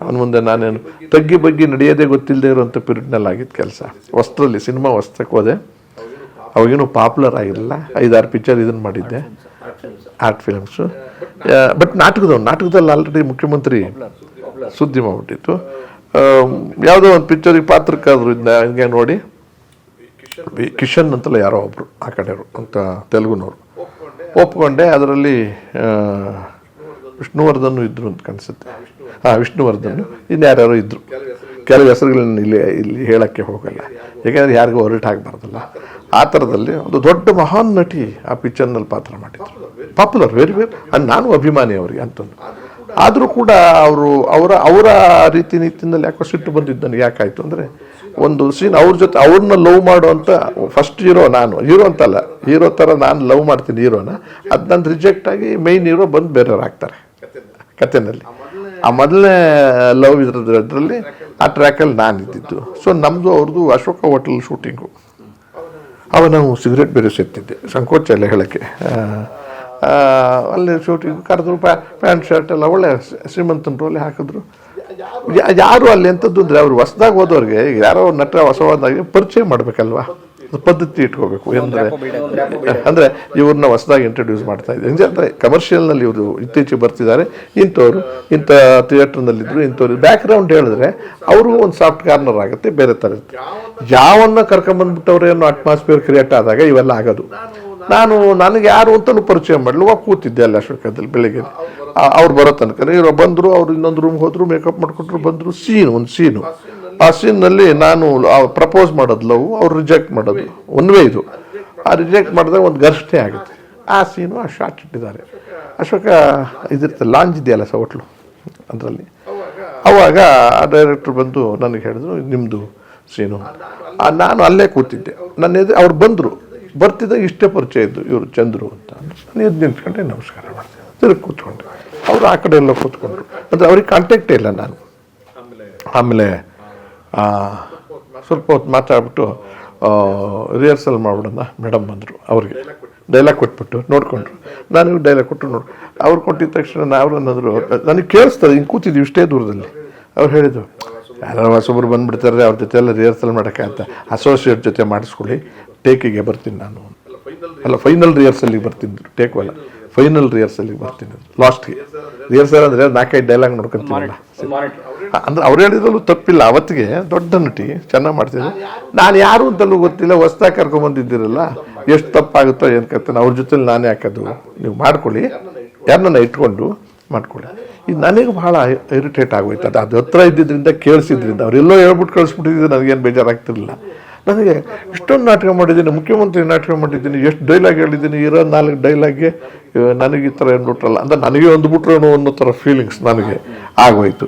ಅವನ ಮುಂದೆ ನಾನೇನು ತಗ್ಗಿ ಬಗ್ಗಿ ನಡೆಯೋದೇ ಗೊತ್ತಿಲ್ಲದೆ ಇರುವಂಥ ಪೀರಿಯಡ್ನಲ್ಲಿ ಆಗಿದ್ದು ಕೆಲಸ. ವಸ್ತ್ರದಲ್ಲಿ, ಸಿನಿಮಾ ವಸ್ತ್ರಕ್ಕೆ ಹೋದೆ. ಅವಾಗೇನು ಪಾಪ್ಯುಲರ್ ಆಗಿರಲಿಲ್ಲ. ಐದಾರು ಪಿಕ್ಚರ್ ಇದನ್ನು ಮಾಡಿದ್ದೆ. ಆರ್ಟ್ ಫಿಲ್ಮ್ಸು ಬಟ್ ನಾಟಕದ ನಾಟಕದಲ್ಲಿ ಆಲ್ರೆಡಿ ಮುಖ್ಯಮಂತ್ರಿ ಸುದ್ದಿ ಮಾಡಿಬಿಟ್ಟಿತ್ತು. ಯಾವುದೋ ಒಂದು ಪಿಕ್ಚರಿಗೆ ಪಾತ್ರಕ್ಕಾದ್ರು ಇದನ್ನ ಹಿಂಗೆ ನೋಡಿ. ಕಿಶನ್ ಅಂತಲ್ಲ ಯಾರೋ ಒಬ್ಬರು ಆ ಕಡೆಯವರು, ಅಂತ ತೆಲುಗುನವರು. ಒಪ್ಕೊಂಡೆ, ಅದರಲ್ಲಿ ವಿಷ್ಣುವರ್ಧನ್ ಇದ್ರು ಅಂತ ಕಾಣಿಸುತ್ತೆ. ಹಾಂ ವಿಷ್ಣುವರ್ಧನ್ ಇನ್ನು ಯಾರ್ಯಾರೋ ಇದ್ರು. ಕೆಲವು ಹೆಸರುಗಳನ್ನ ಇಲ್ಲಿ ಇಲ್ಲಿ ಹೇಳೋಕ್ಕೆ ಹೋಗಲ್ಲ. ಯಾಕೆಂದರೆ ಯಾರಿಗೂ ಹೊರಟು ಆಗಬಾರ್ದಲ್ಲ. ಆ ಥರದಲ್ಲಿ ಒಂದು ದೊಡ್ಡ ಮಹಾನ್ ನಟಿ ಆ ಪಿಕ್ಚರ್ನಲ್ಲಿ ಪಾತ್ರ ಮಾಡಿದ್ರು. ಪಾಪ್ಯುಲರ್ ವೆರಿ ವೆರಿ ಅಂಡ್ ನಾನು ಅಭಿಮಾನಿ ಅವರಿಗೆ ಅಂತಂದು. ಆದರೂ ಕೂಡ ಅವರು, ಅವರ ಅವರ ರೀತಿ ನೀತಿನಲ್ಲಿ ಯಾಕೋ ಸಿಟ್ಟು ಬಂದಿದ್ದು ನನಗೆ ಯಾಕಾಯಿತು ಅಂದರೆ, ಒಂದು ಸೀನ್ ಅವ್ರ ಜೊತೆ ಅವ್ರನ್ನ ಲವ್ ಮಾಡುವಂಥ ಫಸ್ಟ್ ಹೀರೋ ನಾನು. ಹೀರೋ ಅಂತಲ್ಲ ಹೀರೋ ಥರ ನಾನು ಲವ್ ಮಾಡ್ತೀನಿ ಹೀರೋನ ಅದು ನಾನು ರಿಜೆಕ್ಟ್ ಆಗಿ ಮೈನ್ ಹೀರೋ ಬಂದು ಬೇರೆಯವ್ರು ಆಗ್ತಾರೆ. ಕಥೆನಲ್ಲಿ ಆ ಮೊದಲನೇ ಲವ್ ಇದ್ರದ್ದು ಅದರಲ್ಲಿ ಆ ಟ್ರ್ಯಾಕಲ್ಲಿ ನಾನು ಇದ್ದಿದ್ದು. ಸೊ ನಮ್ಮದು ಅವ್ರದ್ದು ಅಶೋಕ ಹೋಟೆಲ್ ಶೂಟಿಂಗು ಅವ ನಾವು ಸಿಗರೇಟ್ ಬೇರೆ ಸೇರ್ತಿದ್ದೆ ಸಂಕೋಚ ಎಲ್ಲ ಹೇಳೋಕ್ಕೆ. ಅಲ್ಲಿ ಶೂಟಿಂಗ್ ಕರೆದ್ರು ಪ್ಯಾಂಟ್ ಶರ್ಟ್ ಎಲ್ಲ ಒಳ್ಳೆ ಶ್ರೀಮಂತನ ರೋಲಿ ಹಾಕಿದ್ರು. ಯಾರು ಅಲ್ಲಿ ಎಂಥದ್ದು ಅಂದರೆ, ಅವ್ರು ಹೊಸ್ದಾಗಿ ಹೋದವ್ರಿಗೆ, ಯಾರೋ ನಟ ಹೊಸವಾದಾಗಿ ಪರಿಚಯ ಮಾಡಬೇಕಲ್ವಾ? ಪದ್ಧತಿ ಇಟ್ಕೋಬೇಕು. ಅಂದರೆ ಅಂದರೆ ಇವ್ರನ್ನ ಹೊಸದಾಗಿ ಇಂಟ್ರೊಡ್ಯೂಸ್ ಮಾಡ್ತಾ ಇದ್ದಾರೆ ಅಂದರೆ ಕಮರ್ಷಿಯಲ್ನಲ್ಲಿ ಇವರು ಇತ್ತೀಚೆಗೆ ಬರ್ತಿದ್ದಾರೆ. ಇಂಥವ್ರು ಇಂಥ ಥಿಯೇಟ್ರ್ನಲ್ಲಿದ್ದರು ಇಂಥವ್ರು. ಬ್ಯಾಕ್ಗ್ರೌಂಡ್ ಹೇಳಿದ್ರೆ ಅವ್ರಿಗೂ ಒಂದು ಸಾಫ್ಟ್ ಕಾರ್ನರ್ ಆಗುತ್ತೆ ಬೇರೆ ಥರ ಇರುತ್ತೆ. ಯಾವನ್ನ ಕರ್ಕೊಂಬಂದ್ಬಿಟ್ಟವ್ರು ಏನೋ ಅಟ್ಮಾಸ್ಫಿಯರ್ ಕ್ರಿಯೇಟ್ ಆದಾಗ ಇವೆಲ್ಲ ಆಗೋದು. ನಾನು ನನಗೆ ಯಾರು ಅಂತಲೂ ಪರಿಚಯ ಮಾಡಲು ಹೋಗಿ ಕೂತಿದ್ದೆ ಅಲ್ಲಿ ಅಶೋಕದಲ್ಲಿ ಬೆಳಿಗ್ಗೆ. ಅವ್ರು ಬರೋ ತನಕ. ಇವರು ಬಂದರು ಅವ್ರು ಇನ್ನೊಂದು ರೂಮ್ ಹೋದರು ಮೇಕಪ್ ಮಾಡಿಕೊಟ್ರು ಬಂದರು. ಸೀನ್ ಒಂದು ಸೀನು ಆ ಸೀನ್ನಲ್ಲಿ ನಾನು ಪ್ರಪೋಸ್ ಮಾಡೋದು ಲವ್ ಅವ್ರು ರಿಜೆಕ್ಟ್ ಮಾಡೋದು. ಒನ್ ವೇ ಇದು. ಆ ರಿಜೆಕ್ಟ್ ಮಾಡಿದಾಗ ಒಂದು ಘರ್ಷಣೆ ಆಗುತ್ತೆ. ಆ ಸೀನು ಆ ಶಾರ್ಟ್ ಇಟ್ಟಿದ್ದಾರೆ ಅಶೋಕ ಇದಿರ್ತದೆ ಲಾಂಜ್ ಇದೆಯಲ್ಲ ಸ ಹೋಟ್ಲು? ಅದರಲ್ಲಿ. ಅವಾಗ ಆ ಡೈರೆಕ್ಟ್ರು ಬಂದು ನನಗೆ ಹೇಳಿದ್ರು ನಿಮ್ಮದು ಸೀನು ನಾನು ಅಲ್ಲೇ ಕೂತಿದ್ದೆ. ನನ್ನ ಎದುರು, ಅವ್ರು ಬಂದರು. ಬರ್ತಿದ್ದಾಗ ಇಷ್ಟೇ ಪರಿಚಯ ಇದ್ದು, ಇವರು ಚಂದ್ರು ಅಂತ. ನಾನು ಎದ್ದು ನಿಂತ್ಕೊಂಡೆ, ನಮಸ್ಕಾರ ಮಾಡ್ತೀನಿ ತಿರುಗಿ ಕೂತ್ಕೊಂಡೆ. ಅವರು ಆ ಕಡೆ ಎಲ್ಲ ಕೂತ್ಕೊಂಡ್ರು. ಅಂದರೆ ಅವ್ರಿಗೆ ಕಾಂಟ್ಯಾಕ್ಟೇ ಇಲ್ಲ ನಾನು. ಆಮೇಲೆ ಸ್ವಲ್ಪ ಹೊತ್ತು ಮಾತಾಡ್ಬಿಟ್ಟು ರಿಹರ್ಸಲ್ ಮಾಡ್ಬಿಡೋಣ ಮೇಡಮ್ ಬಂದರು ಅವ್ರಿಗೆ. ಡೈಲಾಗ್ ಕೊಟ್ಬಿಟ್ಟು ನೋಡಿಕೊಂಡ್ರು. ನಾನು ಡೈಲಾಗ್ ಕೊಟ್ಟು ನೋಡು ಅವ್ರು ಕೊಟ್ಟಿದ ತಕ್ಷಣ ನಾವು ಅನ್ನೋದ್ರು ನನಗೆ ಕೇಳಿಸ್ತದೆ ಹಿಂಗೆ ಕೂತಿದ್ವಿ ಇಷ್ಟೇ ದೂರದಲ್ಲಿ. ಅವ್ರು ಹೇಳಿದ್ರು ಯಾರು ಹೊಸೊಬ್ಬರು ಬಂದುಬಿಡ್ತಾರೆ ಅವ್ರ ಜೊತೆ ಎಲ್ಲ ರಿಹರ್ಸಲ್ ಮಾಡೋಕ್ಕೆ ಅಂತ. ಅಸೋಸಿಯೇಟ್ ಜೊತೆ ಮಾಡಿಸ್ಕೊಳ್ಳಿ ಟೇಕಿಗೆ ಬರ್ತೀನಿ ನಾನು ಅಲ್ಲ ಫೈನಲ್ ರಿಹರ್ಸಲ್ಲಿಗೆ ಬರ್ತೀನಿ ಟೇಕ್ ಅಲ್ಲ. ಫೈನಲ್ ರಿಹರ್ಸಲ್ಲಿಗೆ ಬರ್ತೀನಿ ಲಾಸ್ಟ್ಗೆ. ರಿಹರ್ಸಲ್ ಅಂದರೆ ನಾಲ್ಕೈದು ಡೈಲಾಗ್ ನೋಡ್ಕೊಂತೀನಲ್ಲ ಅಂದ್ರೆ ಅವ್ರು ಹೇಳಿದ್ರಲ್ಲೂ ತಪ್ಪಿಲ್ಲ. ಅವತ್ತಿಗೆ ದೊಡ್ಡ ನಟಿ ಚೆನ್ನಾಗಿ ಮಾಡ್ತೀನಿ ನಾನು ಯಾರು ಅಂತಲೂ ಗೊತ್ತಿಲ್ಲ. ಹೊಸ್ದಾಗಿ ಕರ್ಕೊಂಬಂದಿದ್ದೀರಲ್ಲ ಎಷ್ಟು ತಪ್ಪಾಗುತ್ತೋ ಏನು ಕರ್ತಾನೆ ಅವ್ರ ಜೊತೆಲಿ ನಾನೇ ಹಾಕೋದು. ನೀವು ಮಾಡ್ಕೊಳ್ಳಿ. ಯಾರನ್ನ ಇಟ್ಕೊಂಡು ಮಾಡ್ಕೊಳ್ಳಿ. ಇದು ನನಗೆ ಬಹಳ ಇರಿಟೇಟ್ ಆಗೋಯ್ತು. ಅದು ಅದು ಹತ್ರ ಇದ್ದಿದ್ದರಿಂದ ಕೇಳಿಸಿದ್ರಿಂದ. ಅವರೆಲ್ಲೋ ಹೇಳ್ಬಿಟ್ಟು ಕಳಿಸ್ಬಿಟ್ಟಿದ್ರು ನನಗೇನು ಬೇಜಾರಾಗ್ತಿರಲಿಲ್ಲ. ನನಗೆ ಇಷ್ಟೊಂದು ನಾಟಕ ಮಾಡಿದ್ದೀನಿ. ಮುಖ್ಯಮಂತ್ರಿ ನಾಟಕ ಮಾಡಿದ್ದೀನಿ. ಎಷ್ಟು ಡೈಲಾಗ್ ಹೇಳಿದ್ದೀನಿ. ಇರೋ ನಾಲ್ಕು ಡೈಲಾಗ್ಗೆ ನನಗೆ ಈ ಥರ ಏನ್ಬಿಟ್ರಲ್ಲ ಅಂದ್ರೆ ನನಗೆ ಒಂದು ಬಿಟ್ರೇನೋ ಅನ್ನೋ ಥರ ಫೀಲಿಂಗ್ಸ್ ನನಗೆ ಆಗೋಯ್ತು.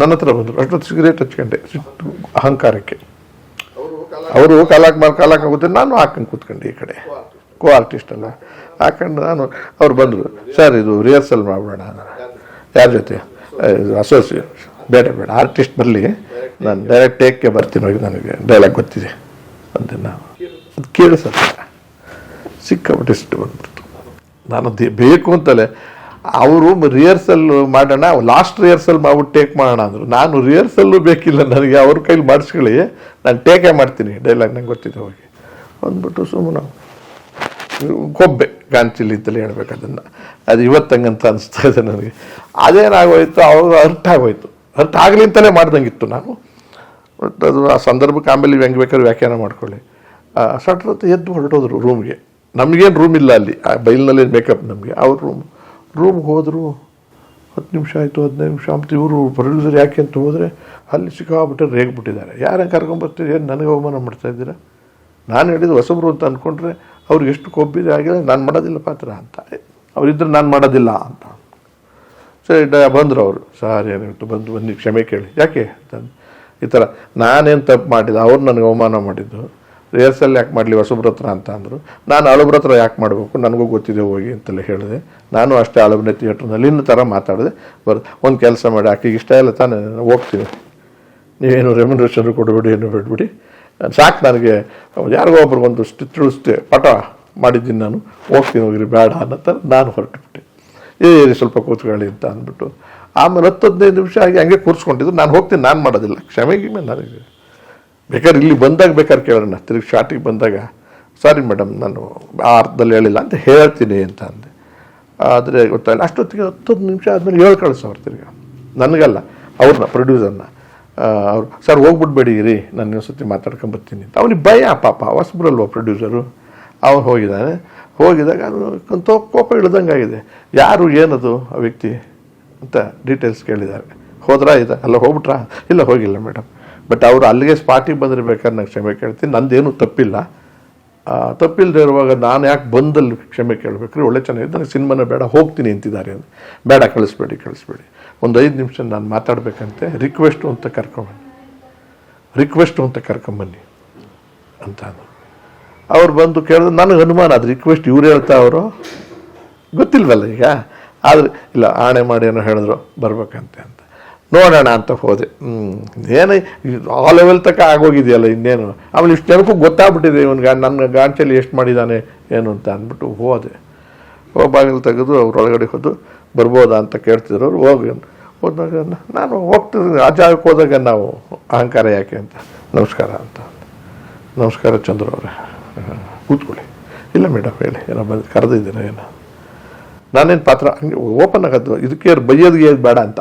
ನನ್ನ ಹತ್ರ ಬಂದರು. ಅಷ್ಟೊತ್ತು ಸಿಗರೇಟ್ ಹಚ್ಕೊಂಡೆ. ಸಿಟ್ಟು, ಅಹಂಕಾರಕ್ಕೆ. ಅವರು ಕಾಲಾಕ್ ಮಾಡಿ ಕಾಲಾಕ್ ಆಗುತ್ತೆ ನಾನು ಹಾಕೊಂಡು ಕೂತ್ಕೊಂಡೆ ಈ ಕಡೆ. ಕೋ ಆರ್ಟಿಸ್ಟ್ ಅಲ್ಲ. ಹಾಕೊಂಡು ನಾನು, ಅವ್ರು ಬಂದರು. ಸರ್, ಇದು ರಿಹರ್ಸಲ್ ಮಾಡ್ಬಿಡೋಣ. ಯಾರ ಜೊತೆ? ಅಸೋಸಿಯೇಟ್ ಬೇಡ ಬೇಡ. ಆರ್ಟಿಸ್ಟ್ ಬರಲಿ. ನಾನು ಡೈರೆಕ್ಟ್ ಟೇಕ್ಗೆ ಬರ್ತೀನಿ ಹೋಗಿ ನನಗೆ. ಡೈಲಾಗ್ ಗೊತ್ತಿದೆ. ಅಂತ ನಾವು ಅದು ಕೇಳಿಸ ಸಿಕ್ಕಾಪಟ್ಟೆ ಸಿಟ್ಟು ಬಂದ್ಬಿಡ್ತು. ನಾನು ಬೇಕು ಅಂತಲೇ ಅವರು ರಿಹರ್ಸಲ್ ಮಾಡೋಣ ಲಾಸ್ಟ್ ರಿಹರ್ಸಲ್ ಮಾಡ್ಬಿಟ್ಟು ಟೇಕ್ ಮಾಡೋಣ ಅಂದರು. ನಾನು ರಿಹರ್ಸಲ್ಲು ಬೇಕಿಲ್ಲ, ನನಗೆ ಅವ್ರ ಕೈಲಿ ಮಾಡಿಸ್ಕೊಳ್ಳಿ, ನಾನು ಟೇಕೇ ಮಾಡ್ತೀನಿ ಡೈಲಾಗ್ ನಂಗೆ ಗೊತ್ತಿದೆ ಹೋಗಿ. ಅಂದ್ಬಿಟ್ಟು ಸುಮ್ಮನೆ ಕೊಬ್ಬೆ ಗಾಂಚಿಲಿ ಅಂತಲೇ ಹೇಳ್ಬೇಕು ಅದನ್ನು. ಅದು ಇವತ್ತಂಗಂತ ಅನಿಸ್ತಾ ಇದೆ ನನಗೆ. ಅದೇನಾಗೋಯ್ತು, ಅವರು ಅರ್ಥ ಆಗೋಯ್ತು. ಅರ್ಥ ಆಗಲಿ ಅಂತಲೇ ಮಾಡ್ದಂಗಿತ್ತು ನಾನು. ಬಟ್ ಅದು ಆ ಸಂದರ್ಭಕ್ಕೆ ಆಮೇಲೆ ಹೆಂಗೆ ಬೇಕಾದ್ರೆ ವ್ಯಾಖ್ಯಾನ ಮಾಡ್ಕೊಳ್ಳಿ. ಸಟ್ರತ್ತು ಎದ್ದು ಹೊರಟೋದ್ರು ರೂಮ್ಗೆ ನಮಗೇನು ರೂಮ್ ಇಲ್ಲ ಅಲ್ಲಿ. ಆ ಬೈಲ್ನಲ್ಲಿ ಮೇಕಪ್ ನಮಗೆ? ಅವ್ರ ರೂಮ್ ರೂಮ್ಗೆ ಹೋದರು, ಹತ್ತು ನಿಮಿಷ ಆಯಿತು, ಹದಿನೈದು ನಿಮಿಷ ಅಂತ ಇವರು ಪ್ರೊಡ್ಯೂಸರ್ ಯಾಕೆ ಅಂತ ಹೋದರೆ, ಅಲ್ಲಿ ಸಿಕ್ಕಾಬಿಟ್ಟು ರೇಗ್ಬಿಟ್ಟಿದ್ದಾರೆ. ಯಾರು ಕರ್ಕೊಂಬರ್ತೀರಿ ಏನು ನನಗೆ ಅವಮಾನ ಮಾಡ್ತಾ ಇದ್ದೀರಾ? ನಾನು ಹೇಳಿದ್ದು ಹೊಸಬ್ರು ಅಂತ ಅಂದ್ಕೊಂಡ್ರೆ ಅವ್ರಿಗೆ ಎಷ್ಟು ಕೊಬ್ಬಿದೆ ಆಗಿಲ್ಲ ನಾನು ಮಾಡೋದಿಲ್ಲ ಪಾತ್ರ ಅಂತ. ಅವರಿದ್ದರೆ ನಾನು ಮಾಡೋದಿಲ್ಲ ಅಂತ. ಸರಿ ಬಂದರು ಅವರು. ಸಾರಿ ಏನಿತ್ತು ಬಂದು ಬಂದು ಕ್ಷಮೆ ಕೇಳಿ. ಯಾಕೆ? ಈ ಥರ ನಾನೇನು ತಪ್ಪು ಮಾಡಿದ್ದು ಅವ್ರು ನನಗೆ ಅವಮಾನ ಮಾಡಿದ್ದು. ರಿಹರ್ಸಲ್ ಯಾಕೆ ಮಾಡಲಿ ವಸುಬ್ರತ್ರ ಅಂತ ಅಂದರು. ನಾನು ಅಳುಬ್ರತ್ರ ಯಾಕೆ ಮಾಡಬೇಕು? ನನಗೂ ಗೊತ್ತಿದೆ ಹೋಗಿ ಅಂತೆಲ್ಲ ಹೇಳಿದೆ. ನಾನು ಅಷ್ಟೇ ಹಳಬನೇ ಥಿಯೇಟ್ರ್ನಲ್ಲಿ ಇನ್ನು ಥರ ಮಾತಾಡಿದೆ. ಬರ್, ಒಂದು ಕೆಲಸ ಮಾಡಿ ಆಕೆಗೆ ಇಷ್ಟ ಇಲ್ಲ ತಾನೇ ಹೋಗ್ತೀನಿ ನೀವೇನು ರೆಮ್ಯುನರೇಷನ್ ಕೊಡಬೇಡಿ, ಏನು ಬಿಡ್ಬಿಡಿ. ಸಾಕು ನನಗೆ. ಯಾರಿಗೋ ಒಬ್ರಿಗೆ ಒಂದು ತಿಳಿಸ್ತೆ ಪಠ ಮಾಡಿದ್ದೀನಿ ನಾನು. ಹೋಗ್ತೀನಿ, ಹೋಗಿರಿ, ಬೇಡ ಅನ್ನೋ ಥರ ನಾನು ಹೊರಟುಬಿಟ್ಟೆ. ಏರಿ ಸ್ವಲ್ಪ ಕೂತ್ಕೊಳ್ಳಿ ಅಂತ ಅಂದ್ಬಿಟ್ಟು. ಆಮೇಲೆ ಹತ್ತು ಹದಿನೈದು ನಿಮಿಷ ಆಗಿ ಹಂಗೆ ಕೂರಿಸ್ಕೊಂಡಿದ್ದು. ನಾನು ಹೋಗ್ತೀನಿ, ನಾನು ಮಾಡೋದಿಲ್ಲ. ಕ್ಷಮೆಗೆ ಮೇಲೆ ನನಗೆ ಬೇಕಾದ್ರೆ ಇಲ್ಲಿ ಬಂದಾಗ ಬೇಕಾದ್ರೆ ಕೇಳೋಣ. ತಿರುಗಿ ಶಾಟಿಗೆ ಬಂದಾಗ ಸಾರಿ ಮೇಡಮ್ ನಾನು ಆ ಅರ್ಥದಲ್ಲಿ ಹೇಳಿಲ್ಲ ಅಂತ ಹೇಳ್ತೀನಿ ಅಂತ ಅಂದೆ. ಆದರೆ ಗೊತ್ತಾಯಿಲ್ಲ ಅಷ್ಟೊತ್ತಿಗೆ ಹತ್ತೊಂದು ನಿಮಿಷ ಆದಮೇಲೆ ಹೇಳಿ ಅವ್ರು ತಿರ್ಗಿ. ನನಗಲ್ಲ, ಅವ್ರನ್ನ, ಪ್ರೊಡ್ಯೂಸರ್ನ. ಅವ್ರು ಸರ್ ಹೋಗ್ಬಿಡ್ಬೇಡಿ ರೀ ನಾನು ಇನ್ನೊಂದು ಸತಿ ಮಾತಾಡ್ಕೊಂಬರ್ತೀನಿ ಅಂತ. ಅವನಿಗೆ ಭಯ ಪಾಪ, ಹೊಸಬ್ರಲ್ವ ಪ್ರೊಡ್ಯೂಸರು? ಅವನು ಹೋಗಿದ್ದಾನೆ ಹೋಗಿದಾಗ ಅದು ಕೋಪ ಇಳ್ದಂಗಾಗಿದೆ ಯಾರು, ಏನದು ಆ ವ್ಯಕ್ತಿ? ಅಂತ ಡೀಟೇಲ್ಸ್ ಕೇಳಿದ್ದಾರೆ. ಹೋದ್ರಾ, ಇದೆ, ಅಲ್ಲ ಹೋಗ್ಬಿಟ್ರಾ? ಇಲ್ಲ, ಹೋಗಿಲ್ಲ ಮೇಡಮ್ ಬಟ್ ಅವರು ಅಲ್ಲಿಗೆ ಸ್ಪಾಟಿಗೆ ಬಂದಿರಬೇಕಾದ್ರೆ ನಾನು ಕ್ಷಮೆ ಕೇಳ್ತೀನಿ. ನಂದೇನು ತಪ್ಪಿಲ್ಲ. ತಪ್ಪಿಲ್ಲದೆ ಇರುವಾಗ ನಾನು ಯಾಕೆ ಬಂದಲ್ಲಿ ಕ್ಷಮೆ ಕೇಳಬೇಕ್ರಿ? ಒಳ್ಳೆ ಚೆನ್ನಾಗಿದೆ ನನಗೆ ಸಿನಿಮಾನ ಬೇಡ, ಹೋಗ್ತೀನಿ ಅಂತಿದ್ದಾರೆ ಅಂತ. ಬೇಡ, ಕಳಿಸ್ಬೇಡಿ ಕಳಿಸ್ಬೇಡಿ. ಒಂದು ಐದು ನಿಮಿಷ ನಾನು ಮಾತಾಡಬೇಕಂತೆ. ರಿಕ್ವೆಸ್ಟು ಅಂತ ಕರ್ಕೊಂಬನ್ನಿ ರಿಕ್ವೆಸ್ಟು ಅಂತ ಕರ್ಕೊಂಬನ್ನಿ ಅಂತ. ಅವ್ರು ಬಂದು ಕೇಳಿದ್ರೆ ನನಗೆ ಅನುಮಾನ, ಅದು ರಿಕ್ವೆಸ್ಟ್ ಇವ್ರು ಹೇಳ್ತಾ ಅವರು? ಗೊತ್ತಿಲ್ವಲ್ಲ ಈಗ? ಆದರೆ, ಇಲ್ಲ, ಆಣೆ ಮಾಡಿ ಏನೋ ಹೇಳಿದ್ರು, ಬರ್ಬೇಕಂತೆ ಅಂತ. ನೋಡೋಣ ಅಂತ ಹೋದೆ. ಹ್ಞೂ ಏನು ಆ ಲೆವೆಲ್ ತನಕ ಆಗೋಗಿದೆಯಲ್ಲ ಇನ್ನೇನು? ಆಮೇಲೆ ಇಷ್ಟು ಜನಕ್ಕೂ ಗೊತ್ತಾಗ್ಬಿಟ್ಟಿದೆ ಇವನು ನನ್ನ ಗಾಂಚಲ್ಲಿ ಎಷ್ಟು ಮಾಡಿದ್ದಾನೆ ಏನು ಅಂತ ಅಂದ್ಬಿಟ್ಟು ಹೋದೆ. ಓ ಬಾಗಿಲು ತೆಗೆದು ಅವ್ರ ಒಳಗಡೆ ಹೋದು, ಬರ್ಬೋದಾ ಅಂತ ಕೇಳ್ತಿದ್ರು ಅವ್ರು, ಹೋಗಿ ಹೋದಾಗ ನಾನು ಹೋಗ್ತಿದ್ದೀನಿ ಆ ಜಾಗಕ್ಕೆ ಹೋದಾಗ ನಾವು, ಅಹಂಕಾರ ಯಾಕೆ ಅಂತ. ನಮಸ್ಕಾರ ಅಂತ ನಮಸ್ಕಾರ ಚಂದ್ರ ಅವರೇ. ಕೂತ್ಕೊಳ್ಳಿ. ಇಲ್ಲ ಮೇಡಮ್ ಹೇಳಿ, ಏನೋ ಬಂದು ಕರೆದಿದ್ದೀರಾ ಏನೋ. ನಾನೇನು ಪಾತ್ರ, ಹಂಗೆ ಓಪನ್ ಆಗೋದು, ಇದಕ್ಕೆ ಬೈಯೋದು ಏನ್ ಬೇಡ ಅಂತ.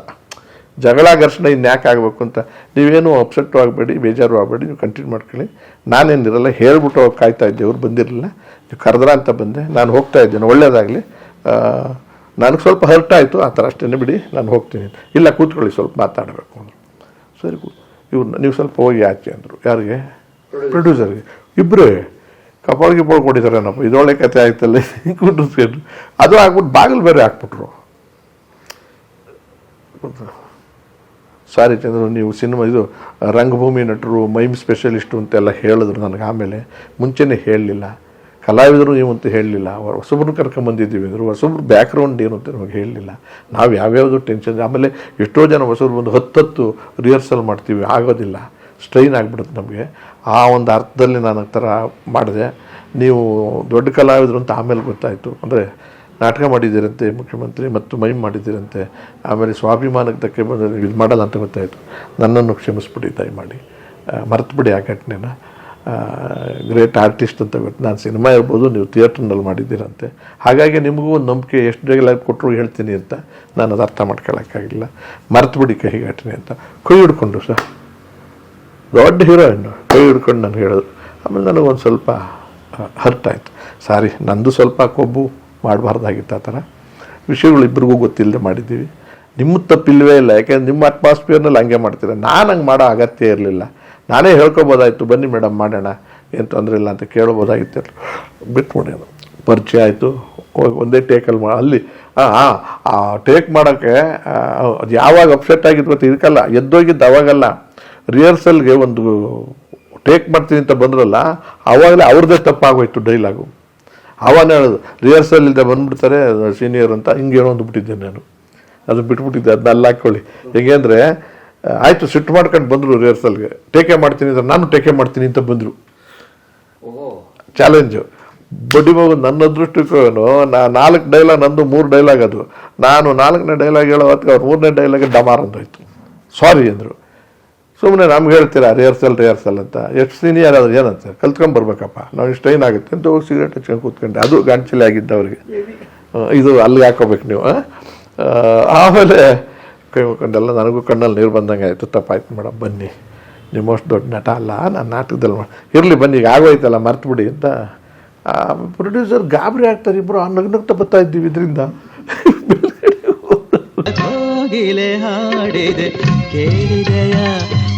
ಜಗಳ ಘರ್ಷಣೆ ಇನ್ಯಾಕೆ ಆಗಬೇಕು ಅಂತ ನೀವೇನು ಅಪ್ಸೆಟ್ ಆಗಬೇಡಿ, ಬೇಜಾರು ಆಗಬೇಡಿ, ನೀವು ಕಂಟಿನ್ಯೂ ಮಾಡ್ಕೊಳ್ಳಿ. ನಾನೇನಿರಲ್ಲ ಹೇಳ್ಬಿಟ್ಟು ಕಾಯ್ತಾ ಇದ್ದೆ ಅವ್ರು ಬಂದಿರಲಿಲ್ಲ. ನೀವು ಕರೆದ್ರ ಅಂತ ಬಂದೆ, ನಾನು ಹೋಗ್ತಾ ಇದ್ದೇನೆ, ಒಳ್ಳೇದಾಗಲಿ. ನನಗೆ ಸ್ವಲ್ಪ ಹರ್ಟ್ ಆಯಿತು, ಆ ಥರ ಅಷ್ಟೇ ಬಿಡಿ, ನಾನು ಹೋಗ್ತೀನಿ. ಇಲ್ಲ, ಕೂತ್ಕೊಳ್ಳಿ, ಸ್ವಲ್ಪ ಮಾತಾಡಬೇಕು ಅಂದರು ಸರಿ ಇವ್ರು ನೀವು ಸ್ವಲ್ಪ ಹೋಗಿ ಆಚೆ ಅಂದರು. ಯಾರಿಗೆ? ಪ್ರೊಡ್ಯೂಸರ್ಗೆ ಇಬ್ಬರೇ ಕಪಾಳ ಗಿಪಾಳ ಕೊಟ್ಟಿದ್ದಾರೇನಪ್ಪ ಇದೊಳ್ಳೆ ಕತೆ ಆಯ್ತಲ್ಲ? ಕುಂಡ್ರಿಸ್ಕೊಂಡು ಅದು ಆಗ್ಬಿಟ್ಟು ಬಾಗಿಲು ಬೇರೆ ಹಾಕ್ಬಿಟ್ರು. ಸಾರಿ ಚಂದ್ರು ನೀವು ಸಿನಿಮಾ ಇದು ರಂಗಭೂಮಿ ನಟರು, ಮೈಮ್ ಸ್ಪೆಷಲಿಸ್ಟು ಅಂತೆಲ್ಲ ಹೇಳಿದ್ರು ನನಗೆ. ಆಮೇಲೆ ಮುಂಚೆನೇ ಹೇಳಲಿಲ್ಲ. ಕಲಾವಿದರು ನೀವು ಅಂತ ಹೇಳಲಿಲ್ಲ. ಹೊಸಬ್ರು ಕರ್ಕೊಂಬಂದಿದ್ದೀವಿ ಅಂದರು. ಹೊಸಬ್ರು ಬ್ಯಾಕ್ಗ್ರೌಂಡ್ ಏನು ಅಂತ ನಮಗೆ ಹೇಳಲಿಲ್ಲ. ನಾವು ಯಾವ್ಯಾವುದು ಟೆನ್ಷನ್ ಆಮೇಲೆ ಎಷ್ಟೋ ಜನ ಹೊಸಬ್ರು ಬಂದು ಹತ್ತತ್ತು ರಿಹರ್ಸಲ್ ಮಾಡ್ತೀವಿ. ಆಗೋದಿಲ್ಲ. ಸ್ಟ್ರೈನ್ ಆಗಿಬಿಡುತ್ತೆ ನಮಗೆ. ಆ ಒಂದು ಅರ್ಥದಲ್ಲಿ ನಾನು ಆ ಥರ ಮಾಡಿದೆ. ನೀವು ದೊಡ್ಡ ಕಲಾವಿದರು ಅಂತ ಆಮೇಲೆ ಗೊತ್ತಾಯಿತು. ಅಂದರೆ ನಾಟಕ ಮಾಡಿದ್ದೀರಂತೆ ಮುಖ್ಯಮಂತ್ರಿ ಮತ್ತು ಮೈಮ್ ಮಾಡಿದ್ದೀರಂತೆ, ಆಮೇಲೆ ಸ್ವಾಭಿಮಾನಕ್ಕೆ ತಕ್ಕ ಇದು ಮಾಡಲ್ಲ ಅಂತ ಗೊತ್ತಾಯಿತು. ನನ್ನನ್ನು ಕ್ಷಮಿಸ್ಬಿಡಿ, ದಯಮಾಡಿ. ಮರೆತುಬಿಡಿ ಆ ಘಟನೆನ. ಗ್ರೇಟ್ ಆರ್ಟಿಸ್ಟ್ ಅಂತ ಗೊತ್ತು. ನಾನು ಸಿನಿಮಾ ಇರ್ಬೋದು ನೀವು ಥಿಯೇಟ್ರ್ನಲ್ಲಿ ಮಾಡಿದ್ದೀರಂತೆ. ಹಾಗಾಗಿ ನಿಮಗೂ ಒಂದು ನಂಬಿಕೆ, ಎಷ್ಟು ಡೈಲಾಗ್ ಕೊಟ್ಟರು ಹೇಳ್ತೀನಿ ಅಂತ ನಾನು ಅದು ಅರ್ಥ ಮಾಡ್ಕೊಳ್ಳೋಕ್ಕಾಗಿಲ್ಲ ಮರೆತುಬಿಡಿ ಕಹಿ ಘಟನೆ ಅಂತ. ಕೈ ಹಿಡ್ಕೊಂಡು ಸರ್. ದೊಡ್ಡ ಹೀರೋಯಿನ್ ಕೈ ಹಿಡ್ಕೊಂಡು ನಾನು ಹೇಳಿದ್ರು ಆಮೇಲೆ ನನಗೊಂದು ಸ್ವಲ್ಪ ಹರ್ಟ್ ಆಯಿತು. ಸಾರಿ ನಂದು ಸ್ವಲ್ಪ ಕೊಬ್ಬು. ಮಾಡಬಾರ್ದಾಗಿತ್ತು ಆ ಥರ. ವಿಷಯಗಳು ಇಬ್ಬರಿಗೂ ಗೊತ್ತಿಲ್ಲದೆ ಮಾಡಿದ್ದೀವಿ. ನಿಮ್ಮ ತಪ್ಪಿಲ್ವೇ ಇಲ್ಲ, ಯಾಕೆಂದ್ರೆ ನಿಮ್ಮ ಅಟ್ಮಾಸ್ಫಿಯರ್ನಲ್ಲಿ ಹಂಗೆ ಮಾಡ್ತೀರ. ನಾನು ಹಂಗೆ ಮಾಡೋ ಅಗತ್ಯ ಇರಲಿಲ್ಲ. ನಾನೇ ಹೇಳ್ಕೊಬೋದಾಯಿತು, ಬನ್ನಿ ಮೇಡಮ್ ಮಾಡೋಣ, ಏನು ತೊಂದರೆ ಇಲ್ಲ ಅಂತ ಕೇಳ್ಬೋದಾಗಿತ್ತು. ಬಿಟ್ಬಿಡಿ ಅದು. ಪರಿಚಯ ಆಯಿತು. ಒಂದೇ ಟೇಕಲ್ಲಿ ಮಾ ಅಲ್ಲಿ ಹಾಂ ಹಾಂ ಆ ಟೇಕ್ ಮಾಡೋಕ್ಕೆ ಅದು ಯಾವಾಗ ಅಪ್ಸೆಟ್ ಆಗಿತ್ತು ಮತ್ತು ಇದಕ್ಕಲ್ಲ, ಎದ್ದೋಗಿದ್ದು ಅವಾಗಲ್ಲ. ರಿಹರ್ಸಲ್ಗೆ ಒಂದು ಟೇಕ್ ಮಾಡ್ತೀನಿ ಅಂತ ಬಂದ್ರಲ್ಲ ಆವಾಗಲೇ ಅವ್ರದ್ದೇ ತಪ್ಪಾಗೋಯ್ತು ಡೈಲಾಗು ಅವನೇ ಹೇಳೋದು ರಿಹರ್ಸಲ್ ಇಲ್ಲದೆ ಬಂದ್ಬಿಡ್ತಾರೆ ಸೀನಿಯರ್ ಅಂತ ಹಿಂಗೆ ಒಂದು ಅಂದ್ಬಿಟ್ಟಿದ್ದೆ ನಾನು. ಅದು ಬಿಟ್ಬಿಟ್ಟಿದ್ದೆ ಅದನ್ನ ಅಲ್ಲಿ ಹಾಕ್ಕೊಳ್ಳಿ ಹೇಗೆ ಅಂದರೆ ಆಯಿತು ಸಿಟ್ಟು ಮಾಡ್ಕೊಂಡು ಬಂದರು ರಿಹರ್ಸಲ್ಗೆ ಟೇಕೆ ಮಾಡ್ತೀನಿ ಅಂತ ನಾನು ಟೇಕೆ ಮಾಡ್ತೀನಿ ಅಂತ ಬಂದರು. ಚಾಲೆಂಜು ಬಡ್ಡಿ ಮಗು ನನ್ನ ದೃಷ್ಟಿಕೋನು ನಾ ನಾಲ್ಕು ಡೈಲಾಗ್ ನಂದು ಮೂರು ಡೈಲಾಗ್ ಅದು. ನಾನು ನಾಲ್ಕನೇ ಡೈಲಾಗ್ ಹೇಳೋ ಹೊತ್ತಿಗೆ ಅವ್ರು ಮೂರನೇ ಡೈಲಾಗ್ ಡಮಾರ್ ಅಂದೋಯ್ತು ಸಾರಿ ಅಂದರು. ಸುಮ್ಮನೆ ನಮ್ಗೆ ಹೇಳ್ತೀರಾ ರಿಹರ್ಸಲ್ ರಿಹರ್ಸಲ್ ಅಂತ? ಎಷ್ಟು ಸೀನಿಯರ್ ಆದ್ರೆ ಏನಂತ ಕಲ್ತ್ಕೊಂಬರ್ಬೇಕಪ್ಪ ನಾವು ಇಷ್ಟು ಟೈನ್ ಆಗುತ್ತೆ ಅಂತ ಹೋಗಿ ಸಿಗರೇಟ್ ಹಚ್ಕೊಂಡು ಕೂತ್ಕೊಂಡೆ. ಅದು ಗಂಟಲಿ ಆಗಿದ್ದವ್ರಿಗೆ ಇದು ಅಲ್ಲಿಗೆ ಹಾಕೋಬೇಕು ನೀವು ಆಮೇಲೆ ಕೈ ಮುಖಂಡೆಲ್ಲ ನನಗೂ ಕಣ್ಣಲ್ಲಿ ನೀರು ಬಂದಂಗೆ ಆಯಿತು. ತಪ್ಪಾಯ್ತು ಮೇಡಮ್ ಬನ್ನಿ. ನಿಮ್ಮಷ್ಟು ದೊಡ್ಡ ನಟ ಅಲ್ಲ ನಾನು ನಾಟಕದಲ್ಲಿ ಮಾಡಿ ಇರಲಿ ಬನ್ನಿ ಈಗ ಆಗೋಯ್ತಲ್ಲ ಮರ್ತುಬಿಡಿ ಅಂತ. ಪ್ರೊಡ್ಯೂಸರ್ ಗಾಬರಿ ಆಗ್ತಾರೆ ಇಬ್ಬರು ಆ ನಗ್ನಗ್ ಬರ್ತಾ ಇದ್ದೀವಿ ಇದರಿಂದ. ಹಾಡಿದೆ ಕೇಳಿದೆಯ?